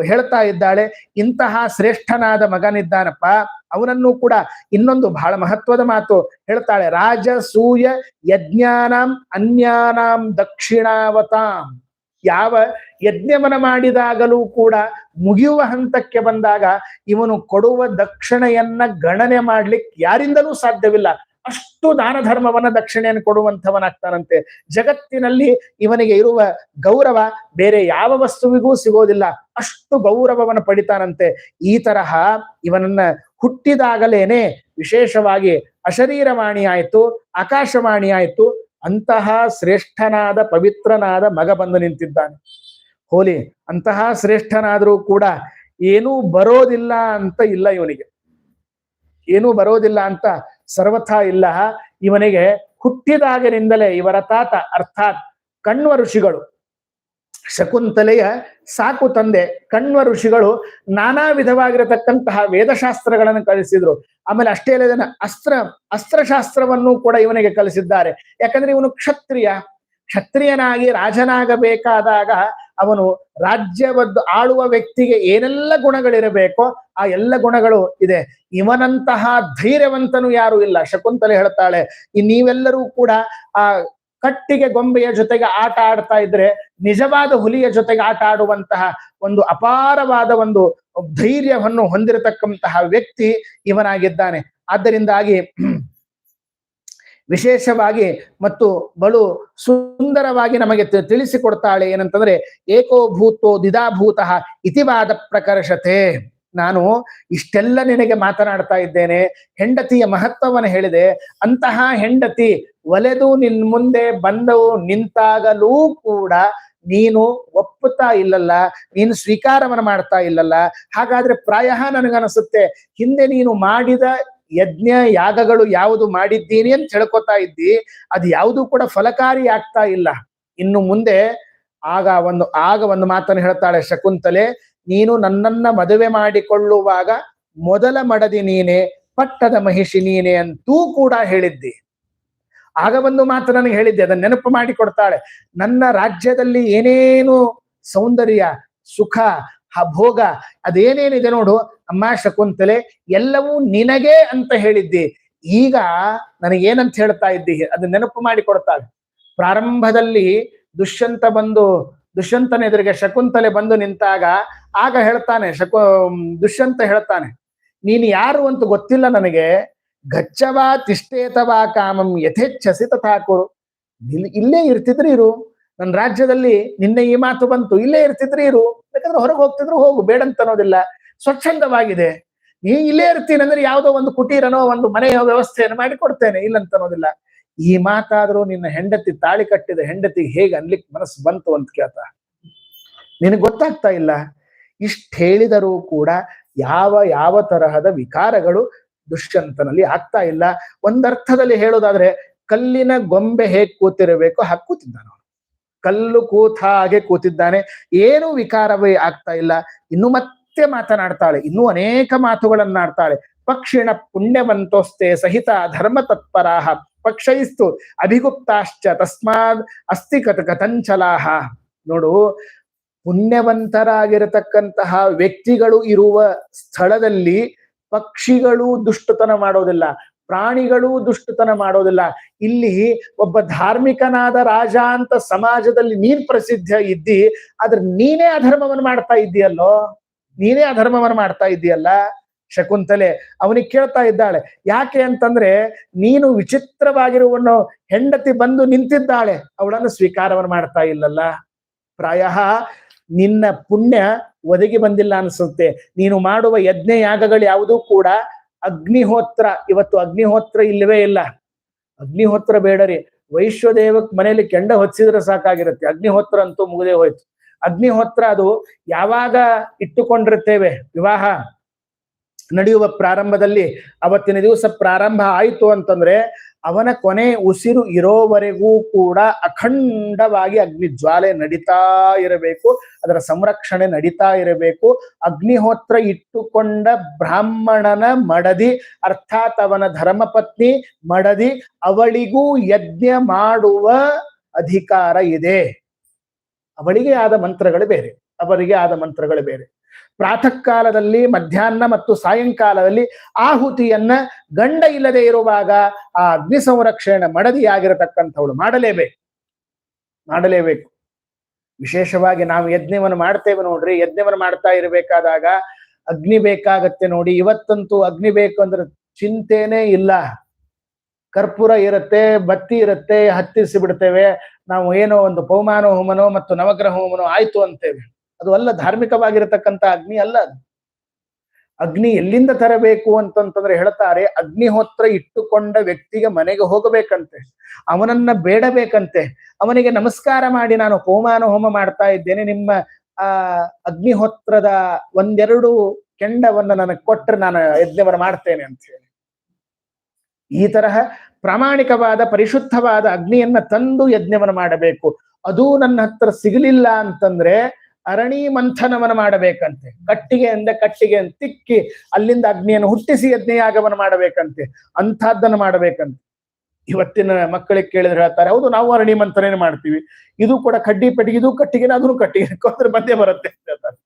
ಹೇಳ್ತಾ ಇದ್ದಾಳೆ. ಇಂತಹ ಶ್ರೇಷ್ಠನಾದ ಮಗನಿದ್ದಾನಪ್ಪ. ಅವನನ್ನು ಕೂಡ ಇನ್ನೊಂದು ಬಹಳ ಮಹತ್ವದ ಮಾತು ಹೇಳ್ತಾಳೆ. ರಾಜಸೂಯ ಯಜ್ಞಾನಾಂ ಅನ್ಯಾನಾಂ ದಕ್ಷಿಣಾವತಾಂ. ಯಾವ ಯಜ್ಞವನ ಮಾಡಿದಾಗಲೂ ಕೂಡ ಮುಗಿಯುವ ಹಂತಕ್ಕೆ ಬಂದಾಗ ಇವನು ಕೊಡುವ ದಕ್ಷಿಣೆಯನ್ನ ಗಣನೆ ಮಾಡ್ಲಿಕ್ಕೆ ಯಾರಿಂದಲೂ ಸಾಧ್ಯವಿಲ್ಲ. ಅಷ್ಟು ದಾನ ಧರ್ಮವನ್ನ ದಕ್ಷಿಣೆಯನ್ನು ಕೊಡುವಂಥವನಾಗ್ತಾನಂತೆ. ಜಗತ್ತಿನಲ್ಲಿ ಇವನಿಗೆ ಇರುವ ಗೌರವ ಬೇರೆ ಯಾವ ವಸ್ತುವಿಗೂ ಸಿಗೋದಿಲ್ಲ. ಅಷ್ಟು ಗೌರವವನ್ನು ಪಡಿತಾನಂತೆ. ಈ ತರಹ ಇವನನ್ನ ಹುಟ್ಟಿದಾಗಲೇನೆ ವಿಶೇಷವಾಗಿ ಅಶರೀರವಾಣಿ ಆಯ್ತು ಆಕಾಶವಾಣಿ ಆಯ್ತು ಅಂತಹ ಶ್ರೇಷ್ಠನಾದ ಪವಿತ್ರನಾದ ಮಗ ಬಂದು ನಿಂತಿದ್ದಾನೆ. ಹೋಲಿ, ಅಂತಹ ಶ್ರೇಷ್ಠನಾದ್ರೂ ಕೂಡ ಏನೂ ಬರೋದಿಲ್ಲ ಅಂತ ಇಲ್ಲ ಇವನಿಗೆ. ಏನೂ ಬರೋದಿಲ್ಲ ಅಂತ ಸರ್ವಥಾ ಇಲ್ಲ. ಇವನಿಗೆ ಹುಟ್ಟಿದಾಗಿನಿಂದಲೇ ಇವರ ತಾತ ಅರ್ಥಾತ್ ಕಣ್ವ ಋಷಿಗಳು. ಶಕುಂತಲೆಯ ಸಾಕು ತಂದೆ, ಕಣ್ವ ಋಷಿಗಳು ನಾನಾ ವಿಧವಾಗಿರತಕ್ಕಂತಹ ವೇದಶಾಸ್ತ್ರಗಳನ್ನು ಕಲಿಸಿದ್ರು. ಆಮೇಲೆ ಅಷ್ಟೇ ಅಲ್ಲದೆ ಅಸ್ತ್ರ, ಅಸ್ತ್ರಶಾಸ್ತ್ರವನ್ನು ಕೂಡ ಇವನಿಗೆ ಕಲಿಸಿದ್ದಾರೆ. ಯಾಕಂದ್ರೆ ಇವನು ಕ್ಷತ್ರಿಯ. ಕ್ಷತ್ರಿಯನಾಗಿ ರಾಜನಾಗಬೇಕಾದಾಗ ಅವನು ರಾಜ್ಯವದ್ದು ಆಳುವ ವ್ಯಕ್ತಿಗೆ ಏನೆಲ್ಲ ಗುಣಗಳಿರಬೇಕೋ ಆ ಎಲ್ಲ ಗುಣಗಳು ಇದೆ. ಇವನಂತಹ ಧೈರ್ಯವಂತನು ಯಾರು ಇಲ್ಲ. ಶಕುಂತಲೆ ಹೇಳ್ತಾಳೆ, ಈ ನೀವೆಲ್ಲರೂ ಕೂಡ ಆ ಕಟ್ಟಿಗೆ ಗೊಂಬೆಯ ಜೊತೆಗೆ ಆಟ ಆಡ್ತಾ ಇದ್ರೆ ನಿಜವಾದ ಹುಲಿಯ ಜೊತೆಗೆ ಆಟ ಆಡುವಂತಹ ಒಂದು ಅಪಾರವಾದ ಒಂದು ಧೈರ್ಯವನ್ನು ಹೊಂದಿರತಕ್ಕಂತಹ ವ್ಯಕ್ತಿ ಇವನಾಗಿದ್ದಾನೆ. ಆದ್ದರಿಂದಾಗಿ ವಿಶೇಷವಾಗಿ ಮತ್ತು ಬಲು ಸುಂದರವಾಗಿ ನಮಗೆ ತಿಳಿಸಿಕೊಡ್ತಾಳೆ ಏನಂತಂದ್ರೆ ಏಕೋ ಭೂತೋ ದಿದಾಭೂತ ಇತಿವಾದ ಪ್ರಕರ್ಷತೆ. ನಾನು ಇಷ್ಟೆಲ್ಲ ನಿನಗೆ ಮಾತನಾಡ್ತಾ ಇದ್ದೇನೆ, ಹೆಂಡತಿಯ ಮಹತ್ವವನ್ನು ಹೇಳಿದೆ, ಅಂತಹ ಹೆಂಡತಿ ಒಲೆದು ನಿನ್ ಮುಂದೆ ಬಂದವು ನಿಂತಾಗಲೂ ಕೂಡ ನೀನು ಒಪ್ಪುತ್ತಾ ಇಲ್ಲಲ್ಲ, ನೀನು ಸ್ವೀಕಾರವನ್ನು ಮಾಡ್ತಾ ಇಲ್ಲಲ್ಲ. ಹಾಗಾದ್ರೆ ಪ್ರಾಯ ನನಗನಿಸುತ್ತೆ ಹಿಂದೆ ನೀನು ಮಾಡಿದ ಯಜ್ಞ ಯಾಗಗಳು ಯಾವುದು ಮಾಡಿದ್ದೀನಿ ಅಂತ ಹೇಳ್ಕೊತಾ ಇದ್ದಿ, ಅದು ಯಾವುದು ಕೂಡ ಫಲಕಾರಿ ಆಗ್ತಾ ಇಲ್ಲ. ಇನ್ನು ಮುಂದೆ ಆಗ ಒಂದು ಆಗ ಒಂದು ಮಾತನ್ನು ಹೇಳ್ತಾಳೆ ಶಕುಂತಲೆ ನೀನು ನನ್ನನ್ನ ಮದುವೆ ಮಾಡಿಕೊಳ್ಳುವಾಗ ಮೊದಲ ಮಡದಿ ನೀನೆ, ಪಟ್ಟದ ಮಹಿಷಿ ನೀನೆ ಅಂತೂ ಕೂಡ ಹೇಳಿದ್ದಿ. ಆಗ ಒಂದು ಮಾತ್ರ ನನಗೆ ಹೇಳಿದ್ದೆ, ಅದನ್ನ ನೆನಪು ಮಾಡಿ ಕೊಡ್ತಾಳೆ ನನ್ನ ರಾಜ್ಯದಲ್ಲಿ ಏನೇನು ಸೌಂದರ್ಯ, ಸುಖ ಭೋಗ, ಅದೇನೇನಿದೆ ನೋಡು, ಅಮ್ಮ, ಶಕುಂತಲೆ, ಎಲ್ಲವೂ ನಿನಗೆ ಅಂತ ಹೇಳಿದ್ದಿ. ಈಗ ನನಗೇನಂತ ಹೇಳ್ತಾ ಇದ್ದಿ ಅದು ನೆನಪು ಮಾಡಿ ಕೊಡ್ತಾಳೆ ಪ್ರಾರಂಭದಲ್ಲಿ ದುಷ್ಯಂತ ಬಂದು, ದುಷ್ಯಂತನ ಎದುರಿಗೆ ಶಕುಂತಲೆ ಬಂದು ನಿಂತಾಗ ಆಗ ಹೇಳ್ತಾನೆ, ಶಕು ದುಷ್ಯಂತ ಹೇಳ್ತಾನೆ, ನೀನು ಯಾರು ಅಂತ ಗೊತ್ತಿಲ್ಲ ನನಗೆ, ಗಚ್ಚವಾ ತಿಷ್ಟೇತವಾ ಕಾಮಂ ಯಥೇಚ್ಛಸಿ ತಥಾಕುರು. ಇಲ್ಲಿ ಇಲ್ಲೇ ಇರ್ತಿದ್ರೆ ಇರು ನನ್ನ ರಾಜ್ಯದಲ್ಲಿ ನಿನ್ನೆ ಈ ಮಾತು ಬಂತು, ಇಲ್ಲೇ ಇರ್ತಿದ್ರೆ ಇರು, ಯಾಕಂದ್ರೆ ಹೊರಗೆ ಹೋಗ್ತಿದ್ರು ಹೋಗು ಬೇಡ ಅಂತ ಅನ್ನೋದಿಲ್ಲ ಸ್ವಚ್ಛಂದವಾಗಿದೆ. ನೀ ಇಲ್ಲೇ ಇರ್ತೀನಿ ಅಂದ್ರೆ ಯಾವುದೋ ಒಂದು ಕುಟೀರನೋ ಒಂದು ಮನೆಯ ವ್ಯವಸ್ಥೆಯನ್ನು ಮಾಡಿ ಕೊಡ್ತೇನೆ ಇಲ್ಲ ಅಂತ ಅನ್ನೋದಿಲ್ಲ ಈ ಮಾತಾದ್ರೂ ನಿನ್ನ ಹೆಂಡತಿ ತಾಳಿ ಕಟ್ಟಿದ ಹೆಂಡತಿ ಹೇಗೆ ಅನ್ಲಿಕ್ಕೆ ಮನಸ್ಸು ಬಂತು ಅಂತ ಕೇಳ್ತಾ. ನಿನಗೆ ಗೊತ್ತಾಗ್ತಾ ಇಲ್ಲ? ಇಷ್ಟ ಹೇಳಿದರೂ ಕೂಡ ಯಾವ ಯಾವ ತರಹದ ವಿಕಾರಗಳು ದುಷ್ಯಂತನಲ್ಲಿ ಆಗ್ತಾ ಇಲ್ಲ. ಒಂದರ್ಥದಲ್ಲಿ ಹೇಳೋದಾದ್ರೆ ಕಲ್ಲಿನ ಗೊಂಬೆ ಹೇಗ್ ಕೂತಿರಬೇಕು ಹಾಗೆ ಕೂತಿದ್ದಾನೆ ಕಲ್ಲು ಕೂತ ಹಾಗೆ ಕೂತಿದ್ದಾನೆ. ಏನು ವಿಕಾರವೇ ಆಗ್ತಾ ಇಲ್ಲ. ಇನ್ನು ಮತ್ತೆ ಮಾತನಾಡ್ತಾಳೆ. ಇನ್ನೂ ಅನೇಕ ಮಾತುಗಳನ್ನಾಡ್ತಾಳೆ. ಪಕ್ಷಿಣ ಪುಣ್ಯವಂತೋಸ್ತೆ ಸಹಿತ ಧರ್ಮ ತತ್ಪರಾಹ ಪಕ್ಷೈಸ್ತು ಅಭಿಗುಪ್ತಾಶ್ಚ ತಸ್ಮಾದ್ ಅಸ್ಥಿ ಕಥ ಕಥಂಚಲಾಹ ನೋಡು ಪುಣ್ಯವಂತರಾಗಿರತಕ್ಕಂತಹ ವ್ಯಕ್ತಿಗಳು ಇರುವ ಸ್ಥಳದಲ್ಲಿ ಪಕ್ಷಿಗಳು ದುಷ್ಟತನ ಮಾಡೋದಿಲ್ಲ, ಪ್ರಾಣಿಗಳು ದುಷ್ಟತನ ಮಾಡೋದಿಲ್ಲ. ಇಲ್ಲಿ ಒಬ್ಬ ಧಾರ್ಮಿಕನಾದ ರಾಜ ಅಂತ ಸಮಾಜದಲ್ಲಿ ನೀನ್ ಪ್ರಸಿದ್ಧ ಇದ್ದಿ, ಆದ್ರೆ ನೀನೇ ಅಧರ್ಮವನ್ನು ಮಾಡ್ತಾ ಇದ್ದೀಯಲ್ಲೋ? ನೀನೇ ಅಧರ್ಮವನ್ನು ಮಾಡ್ತಾ ಇದ್ದೀಯಲ್ಲ? ಶಕುಂತಲೆ, ಅವನಿಗೆ ಕೇಳ್ತಾ ಇದ್ದಾಳೆ, ಯಾಕೆ ಅಂತಂದ್ರೆ ನೀನು ವಿಚಿತ್ರವಾಗಿರುವನು ಹೆಂಡತಿ ಬಂದು ನಿಂತಿದ್ದಾಳೆ, ಅವಳನ್ನು ಸ್ವೀಕಾರವನ್ನು ಮಾಡ್ತಾ ಇಲ್ಲಲ್ಲ? ಪ್ರಾಯ ನಿನ್ನ ಪುಣ್ಯ ಒದಗಿ ಬಂದಿಲ್ಲ ಅನ್ಸುತ್ತೆ. ನೀನು ಮಾಡುವ ಯಜ್ಞ ಯಾಗಗಳು ಯಾವುದೂ ಕೂಡ ಅಗ್ನಿಹೋತ್ರ, ಇವತ್ತು ಅಗ್ನಿಹೋತ್ರ ಇಲ್ಲವೇ ಇಲ್ಲ. ಅಗ್ನಿಹೋತ್ರ ಬೇಡರಿ. ವೈಶ್ವದೇವಕ್ ಮನೆಯಲ್ಲಿ ಕೆಂಡ ಹೊಚ್ಚಿದ್ರೆ ಸಾಕಾಗಿರುತ್ತೆ. ಅಗ್ನಿಹೋತ್ರ ಅಂತೂ ಮುಗದೆ ಹೋಯ್ತು. ಅಗ್ನಿಹೋತ್ರ ಅದು ಯಾವಾಗ ಇಟ್ಟುಕೊಂಡಿರ್ತೇವೆ ವಿವಾಹ ನಡೆಯುವ ಪ್ರಾರಂಭದಲ್ಲಿ ಅವತ್ತಿನ ದಿವಸ ಪ್ರಾರಂಭ ಆಯಿತು ಅಂತಂದ್ರೆ ಅವನ ಕೊನೆ ಉಸಿರು ಇರೋವರೆಗೂ ಕೂಡ ಅಖಂಡವಾಗಿ ಅಗ್ನಿ ಜ್ವಾಲೆ ನಡೀತಾ ಇರಬೇಕು, ಅದರ ಸಂರಕ್ಷಣೆ ನಡೀತಾ ಇರಬೇಕು. ಅಗ್ನಿಹೋತ್ರ ಇಟ್ಟುಕೊಂಡ ಬ್ರಾಹ್ಮಣನ ಮಡದಿ, ಅರ್ಥಾತ್ ಅವನ ಧರ್ಮಪತ್ನಿ ಮಡದಿ, ಅವಳಿಗೂ ಯಜ್ಞ ಮಾಡುವ ಅಧಿಕಾರ ಇದೆ. ಅವಳಿಗೆ ಆದ ಮಂತ್ರಗಳು ಬೇರೆ, ಅವರಿಗೆ ಆದ ಮಂತ್ರಗಳು ಬೇರೆ. ಪ್ರಾತಃ ಕಾಲದಲ್ಲಿ ಮಧ್ಯಾಹ್ನ ಮತ್ತು ಸಾಯಂಕಾಲದಲ್ಲಿ ಆಹುತಿಯನ್ನ ಗಂಡ ಇಲ್ಲದೆ ಇರುವಾಗ ಆ ಅಗ್ನಿ ಸಂರಕ್ಷಣೆ ಮಡದಿಯಾಗಿರತಕ್ಕಂಥವಳು. ಮಾಡಲೇಬೇಕು. ಮಾಡಲೇಬೇಕು. ವಿಶೇಷವಾಗಿ ನಾವು ಯಜ್ಞವನ್ನು ಮಾಡ್ತೇವೆ ನೋಡ್ರಿ. ಯಜ್ಞವನ್ನು ಮಾಡ್ತಾ ಇರಬೇಕಾದಾಗ ಅಗ್ನಿ ಬೇಕಾಗತ್ತೆ ನೋಡಿ. ಇವತ್ತಂತೂ ಅಗ್ನಿ ಬೇಕು ಅಂದ್ರೆ ಚಿಂತೆನೇ ಇಲ್ಲ. ಕರ್ಪೂರ ಇರುತ್ತೆ, ಬತ್ತಿ ಇರುತ್ತೆ, ಹತ್ತಿರಿಸಿ ಬಿಡ್ತೇವೆ. ನಾವು ಏನೋ ಒಂದು ಪೌಮಾನ, ಹೋಮನೋ ಮತ್ತು ನವಗ್ರಹ ಹೋಮನೋ ಆಯ್ತು ಅಂತೇವೆ. ಅದು ಅಲ್ಲ ಧಾರ್ಮಿಕವಾಗಿರತಕ್ಕಂತ ಅಗ್ನಿ ಅಲ್ಲ ಅಗ್ನಿ ಎಲ್ಲಿಂದ ತರಬೇಕು ಅಂತಂತಂದ್ರೆ ಹೇಳ್ತಾರೆ, ಅಗ್ನಿಹೋತ್ರ ಇಟ್ಟುಕೊಂಡ ವ್ಯಕ್ತಿಗೆ ಮನೆಗೆ ಹೋಗಬೇಕಂತೆ. ಅವನನ್ನ ಬೇಡಬೇಕಂತೆ. ಅವನಿಗೆ ನಮಸ್ಕಾರ ಮಾಡಿ ನಾನು ಹೋಮಾನು ಹೋಮ ಮಾಡ್ತಾ ಇದ್ದೇನೆ, ನಿಮ್ಮ, ಆ, ಅಗ್ನಿಹೋತ್ರದ ಒಂದೆರಡು ಕೆಂಡವನ್ನು ನನಗೆ ಕೊಟ್ಟರೆ ನಾನು ಯಜ್ಞವನ್ನು ಮಾಡ್ತೇನೆ ಅಂತ ಹೇಳಿ. ಈ ತರಹ ಪ್ರಾಮಾಣಿಕವಾದ, ಪರಿಶುದ್ಧವಾದ ಅಗ್ನಿಯನ್ನ ತಂದು ಯಜ್ಞವನ್ನು ಮಾಡಬೇಕು. ಅದು ನನ್ನ ಹತ್ರ ಸಿಗಲಿಲ್ಲ ಅಂತಂದ್ರೆ ಅರಣಿ ಮಂಥನವನ್ನು ಮಾಡಬೇಕಂತೆ. ಕಟ್ಟಿಗೆಯಿಂದ ಕಟ್ಟಿಗೆ ತಿಕ್ಕಿ ಅಲ್ಲಿಂದ ಅಗ್ನಿಯನ್ನು ಹುಟ್ಟಿಸಿ ಯಜ್ಞಯಾಗವನ್ನು ಮಾಡಬೇಕಂತೆ. ಅಂಥದ್ದನ್ನು ಮಾಡಬೇಕಂತೆ. ಇವತ್ತಿನ ಮಕ್ಕಳಿಗೆ ಕೇಳಿದ್ರೆ ಹೇಳ್ತಾರೆ, ಹೌದು, ನಾವು ಅರಣಿ ಮಂಥನ ಮಾಡ್ತೀವಿ. ಇದು ಕೂಡ ಕಡ್ಡಿ ಪೆಟ್ಟಿಗೆ, ಇದು ಕಟ್ಟಿಗೆನ, ಅದನ್ನು ಕಟ್ಟಿಗೆ [laughs] ಅದ್ರ ಮಧ್ಯೆ ಬರುತ್ತೆ ಅಂತ ಹೇಳ್ತಾರೆ.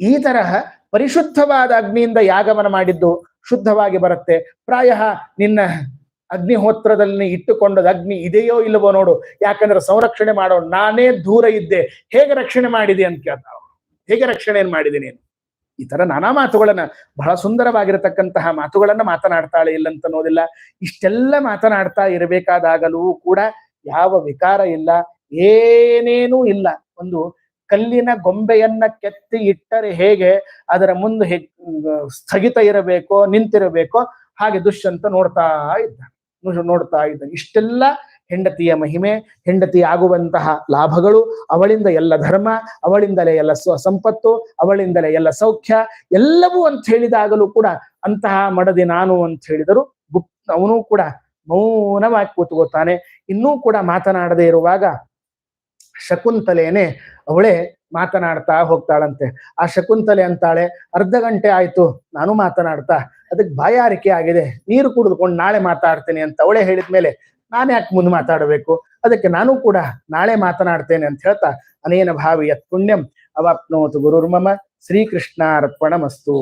ಈ ತರಹ ಪರಿಶುದ್ಧವಾದ ಅಗ್ನಿಯಿಂದ ಯಾಗವನ್ನು ಮಾಡಿದ್ದು ಶುದ್ಧವಾಗಿ ಬರುತ್ತೆ. ಪ್ರಾಯ ನಿನ್ನ ಅಗ್ನಿಹೋತ್ರದಲ್ಲಿ ಇಟ್ಟುಕೊಂಡದ ಅಗ್ನಿ ಇದೆಯೋ ಇಲ್ಲವೋ ನೋಡು. ಯಾಕಂದ್ರೆ ಸಂರಕ್ಷಣೆ ಮಾಡೋ ನಾನೇ ದೂರ ಇದ್ದೆ. ಹೇಗೆ ರಕ್ಷಣೆ ಮಾಡಿದೆ ಅಂತ ಕೇಳ್ತಾವ ಹೇಗೆ ರಕ್ಷಣೆ ಮಾಡಿದೆ ನೀನು? ಈ ತರ ನಾನಾ ಮಾತುಗಳನ್ನ ಬಹಳ ಸುಂದರವಾಗಿರತಕ್ಕಂತಹ ಮಾತುಗಳನ್ನ ಮಾತನಾಡ್ತಾಳೆ ಇಲ್ಲಂತ ಅನ್ನೋದಿಲ್ಲ. ಇಷ್ಟೆಲ್ಲ ಮಾತನಾಡ್ತಾ ಇರಬೇಕಾದಾಗಲೂ ಕೂಡ ಯಾವ ವಿಕಾರ ಇಲ್ಲ. ಏನೇನೂ ಇಲ್ಲ. ಒಂದು ಕಲ್ಲಿನ ಗೊಂಬೆಯನ್ನ ಕೆತ್ತಿ ಇಟ್ಟರೆ ಹೇಗೆ? ಅದರ ಮುಂದೆ ಸ್ಥಗಿತ ಇರಬೇಕೋ, ನಿಂತಿರಬೇಕೋ? ಹಾಗೆ ದುಷ್ಯಂತ ನೋಡ್ತಾ ಇದ್ದ ನೋಡ್ತಾ ಇದ್ದ ಇಷ್ಟೆಲ್ಲ ಹೆಂಡತಿಯ ಮಹಿಮೆ, ಹೆಂಡತಿ ಆಗುವಂತಹ ಲಾಭಗಳು, ಅವಳಿಂದ ಎಲ್ಲ ಧರ್ಮ, ಅವಳಿಂದಲೇ ಎಲ್ಲ ಸಂಪತ್ತು, ಅವಳಿಂದಲೇ ಎಲ್ಲ ಸೌಖ್ಯ, ಎಲ್ಲವೂ ಅಂತ ಹೇಳಿದಾಗಲೂ ಕೂಡ ಅಂತಹ ಮಡದಿ ನಾನು ಅಂತ ಹೇಳಿದರು ಗುಪ್ತ ಅವನು ಕೂಡ ಮೌನವಾಗಿ ಕೂತ್ಕೋತಾನೆ ಇನ್ನೂ ಕೂಡ ಮಾತನಾಡದೇ ಇರುವಾಗ ಶಕುಂತಲೇನೆ ಅವಳೇ ಮಾತನಾಡ್ತಾ ಹೋಗ್ತಾಳಂತೆ. ಆ ಶಕುಂತಲೆ ಅಂತಾಳೆ, ಅರ್ಧ ಗಂಟೆ ಆಯ್ತು, ನಾನು ಮಾತನಾಡ್ತಾ ಅದಕ್ಕೆ ಬಾಯಾರಿಕೆ ಆಗಿದೆ? ನೀರು ಕುಡಿದುಕೊಂಡು ನಾಳೆ ಮಾತಾಡ್ತೇನೆ ಅಂತ ಅವಳೆ ಹೇಳಿದ ಮೇಲೆ ನಾನು ಯಾಕೆ ಮುಂದೆ ಮಾತಾಡಬೇಕು? ಅದಕ್ಕೆ ನಾನು ಕೂಡ ನಾಳೆ ಮಾತನಾಡ್ತೇನೆ ಅಂತ ಹೇಳ್ತಾ, ಅನೇನ ಭಾವಿ ಯತ್ ಪುಣ್ಯಂ ಅವಾಪ್ನೋತು ಗುರುರ್ಮಮ ಶ್ರೀಕೃಷ್ಣಾರ್ಪಣಮಸ್ತು.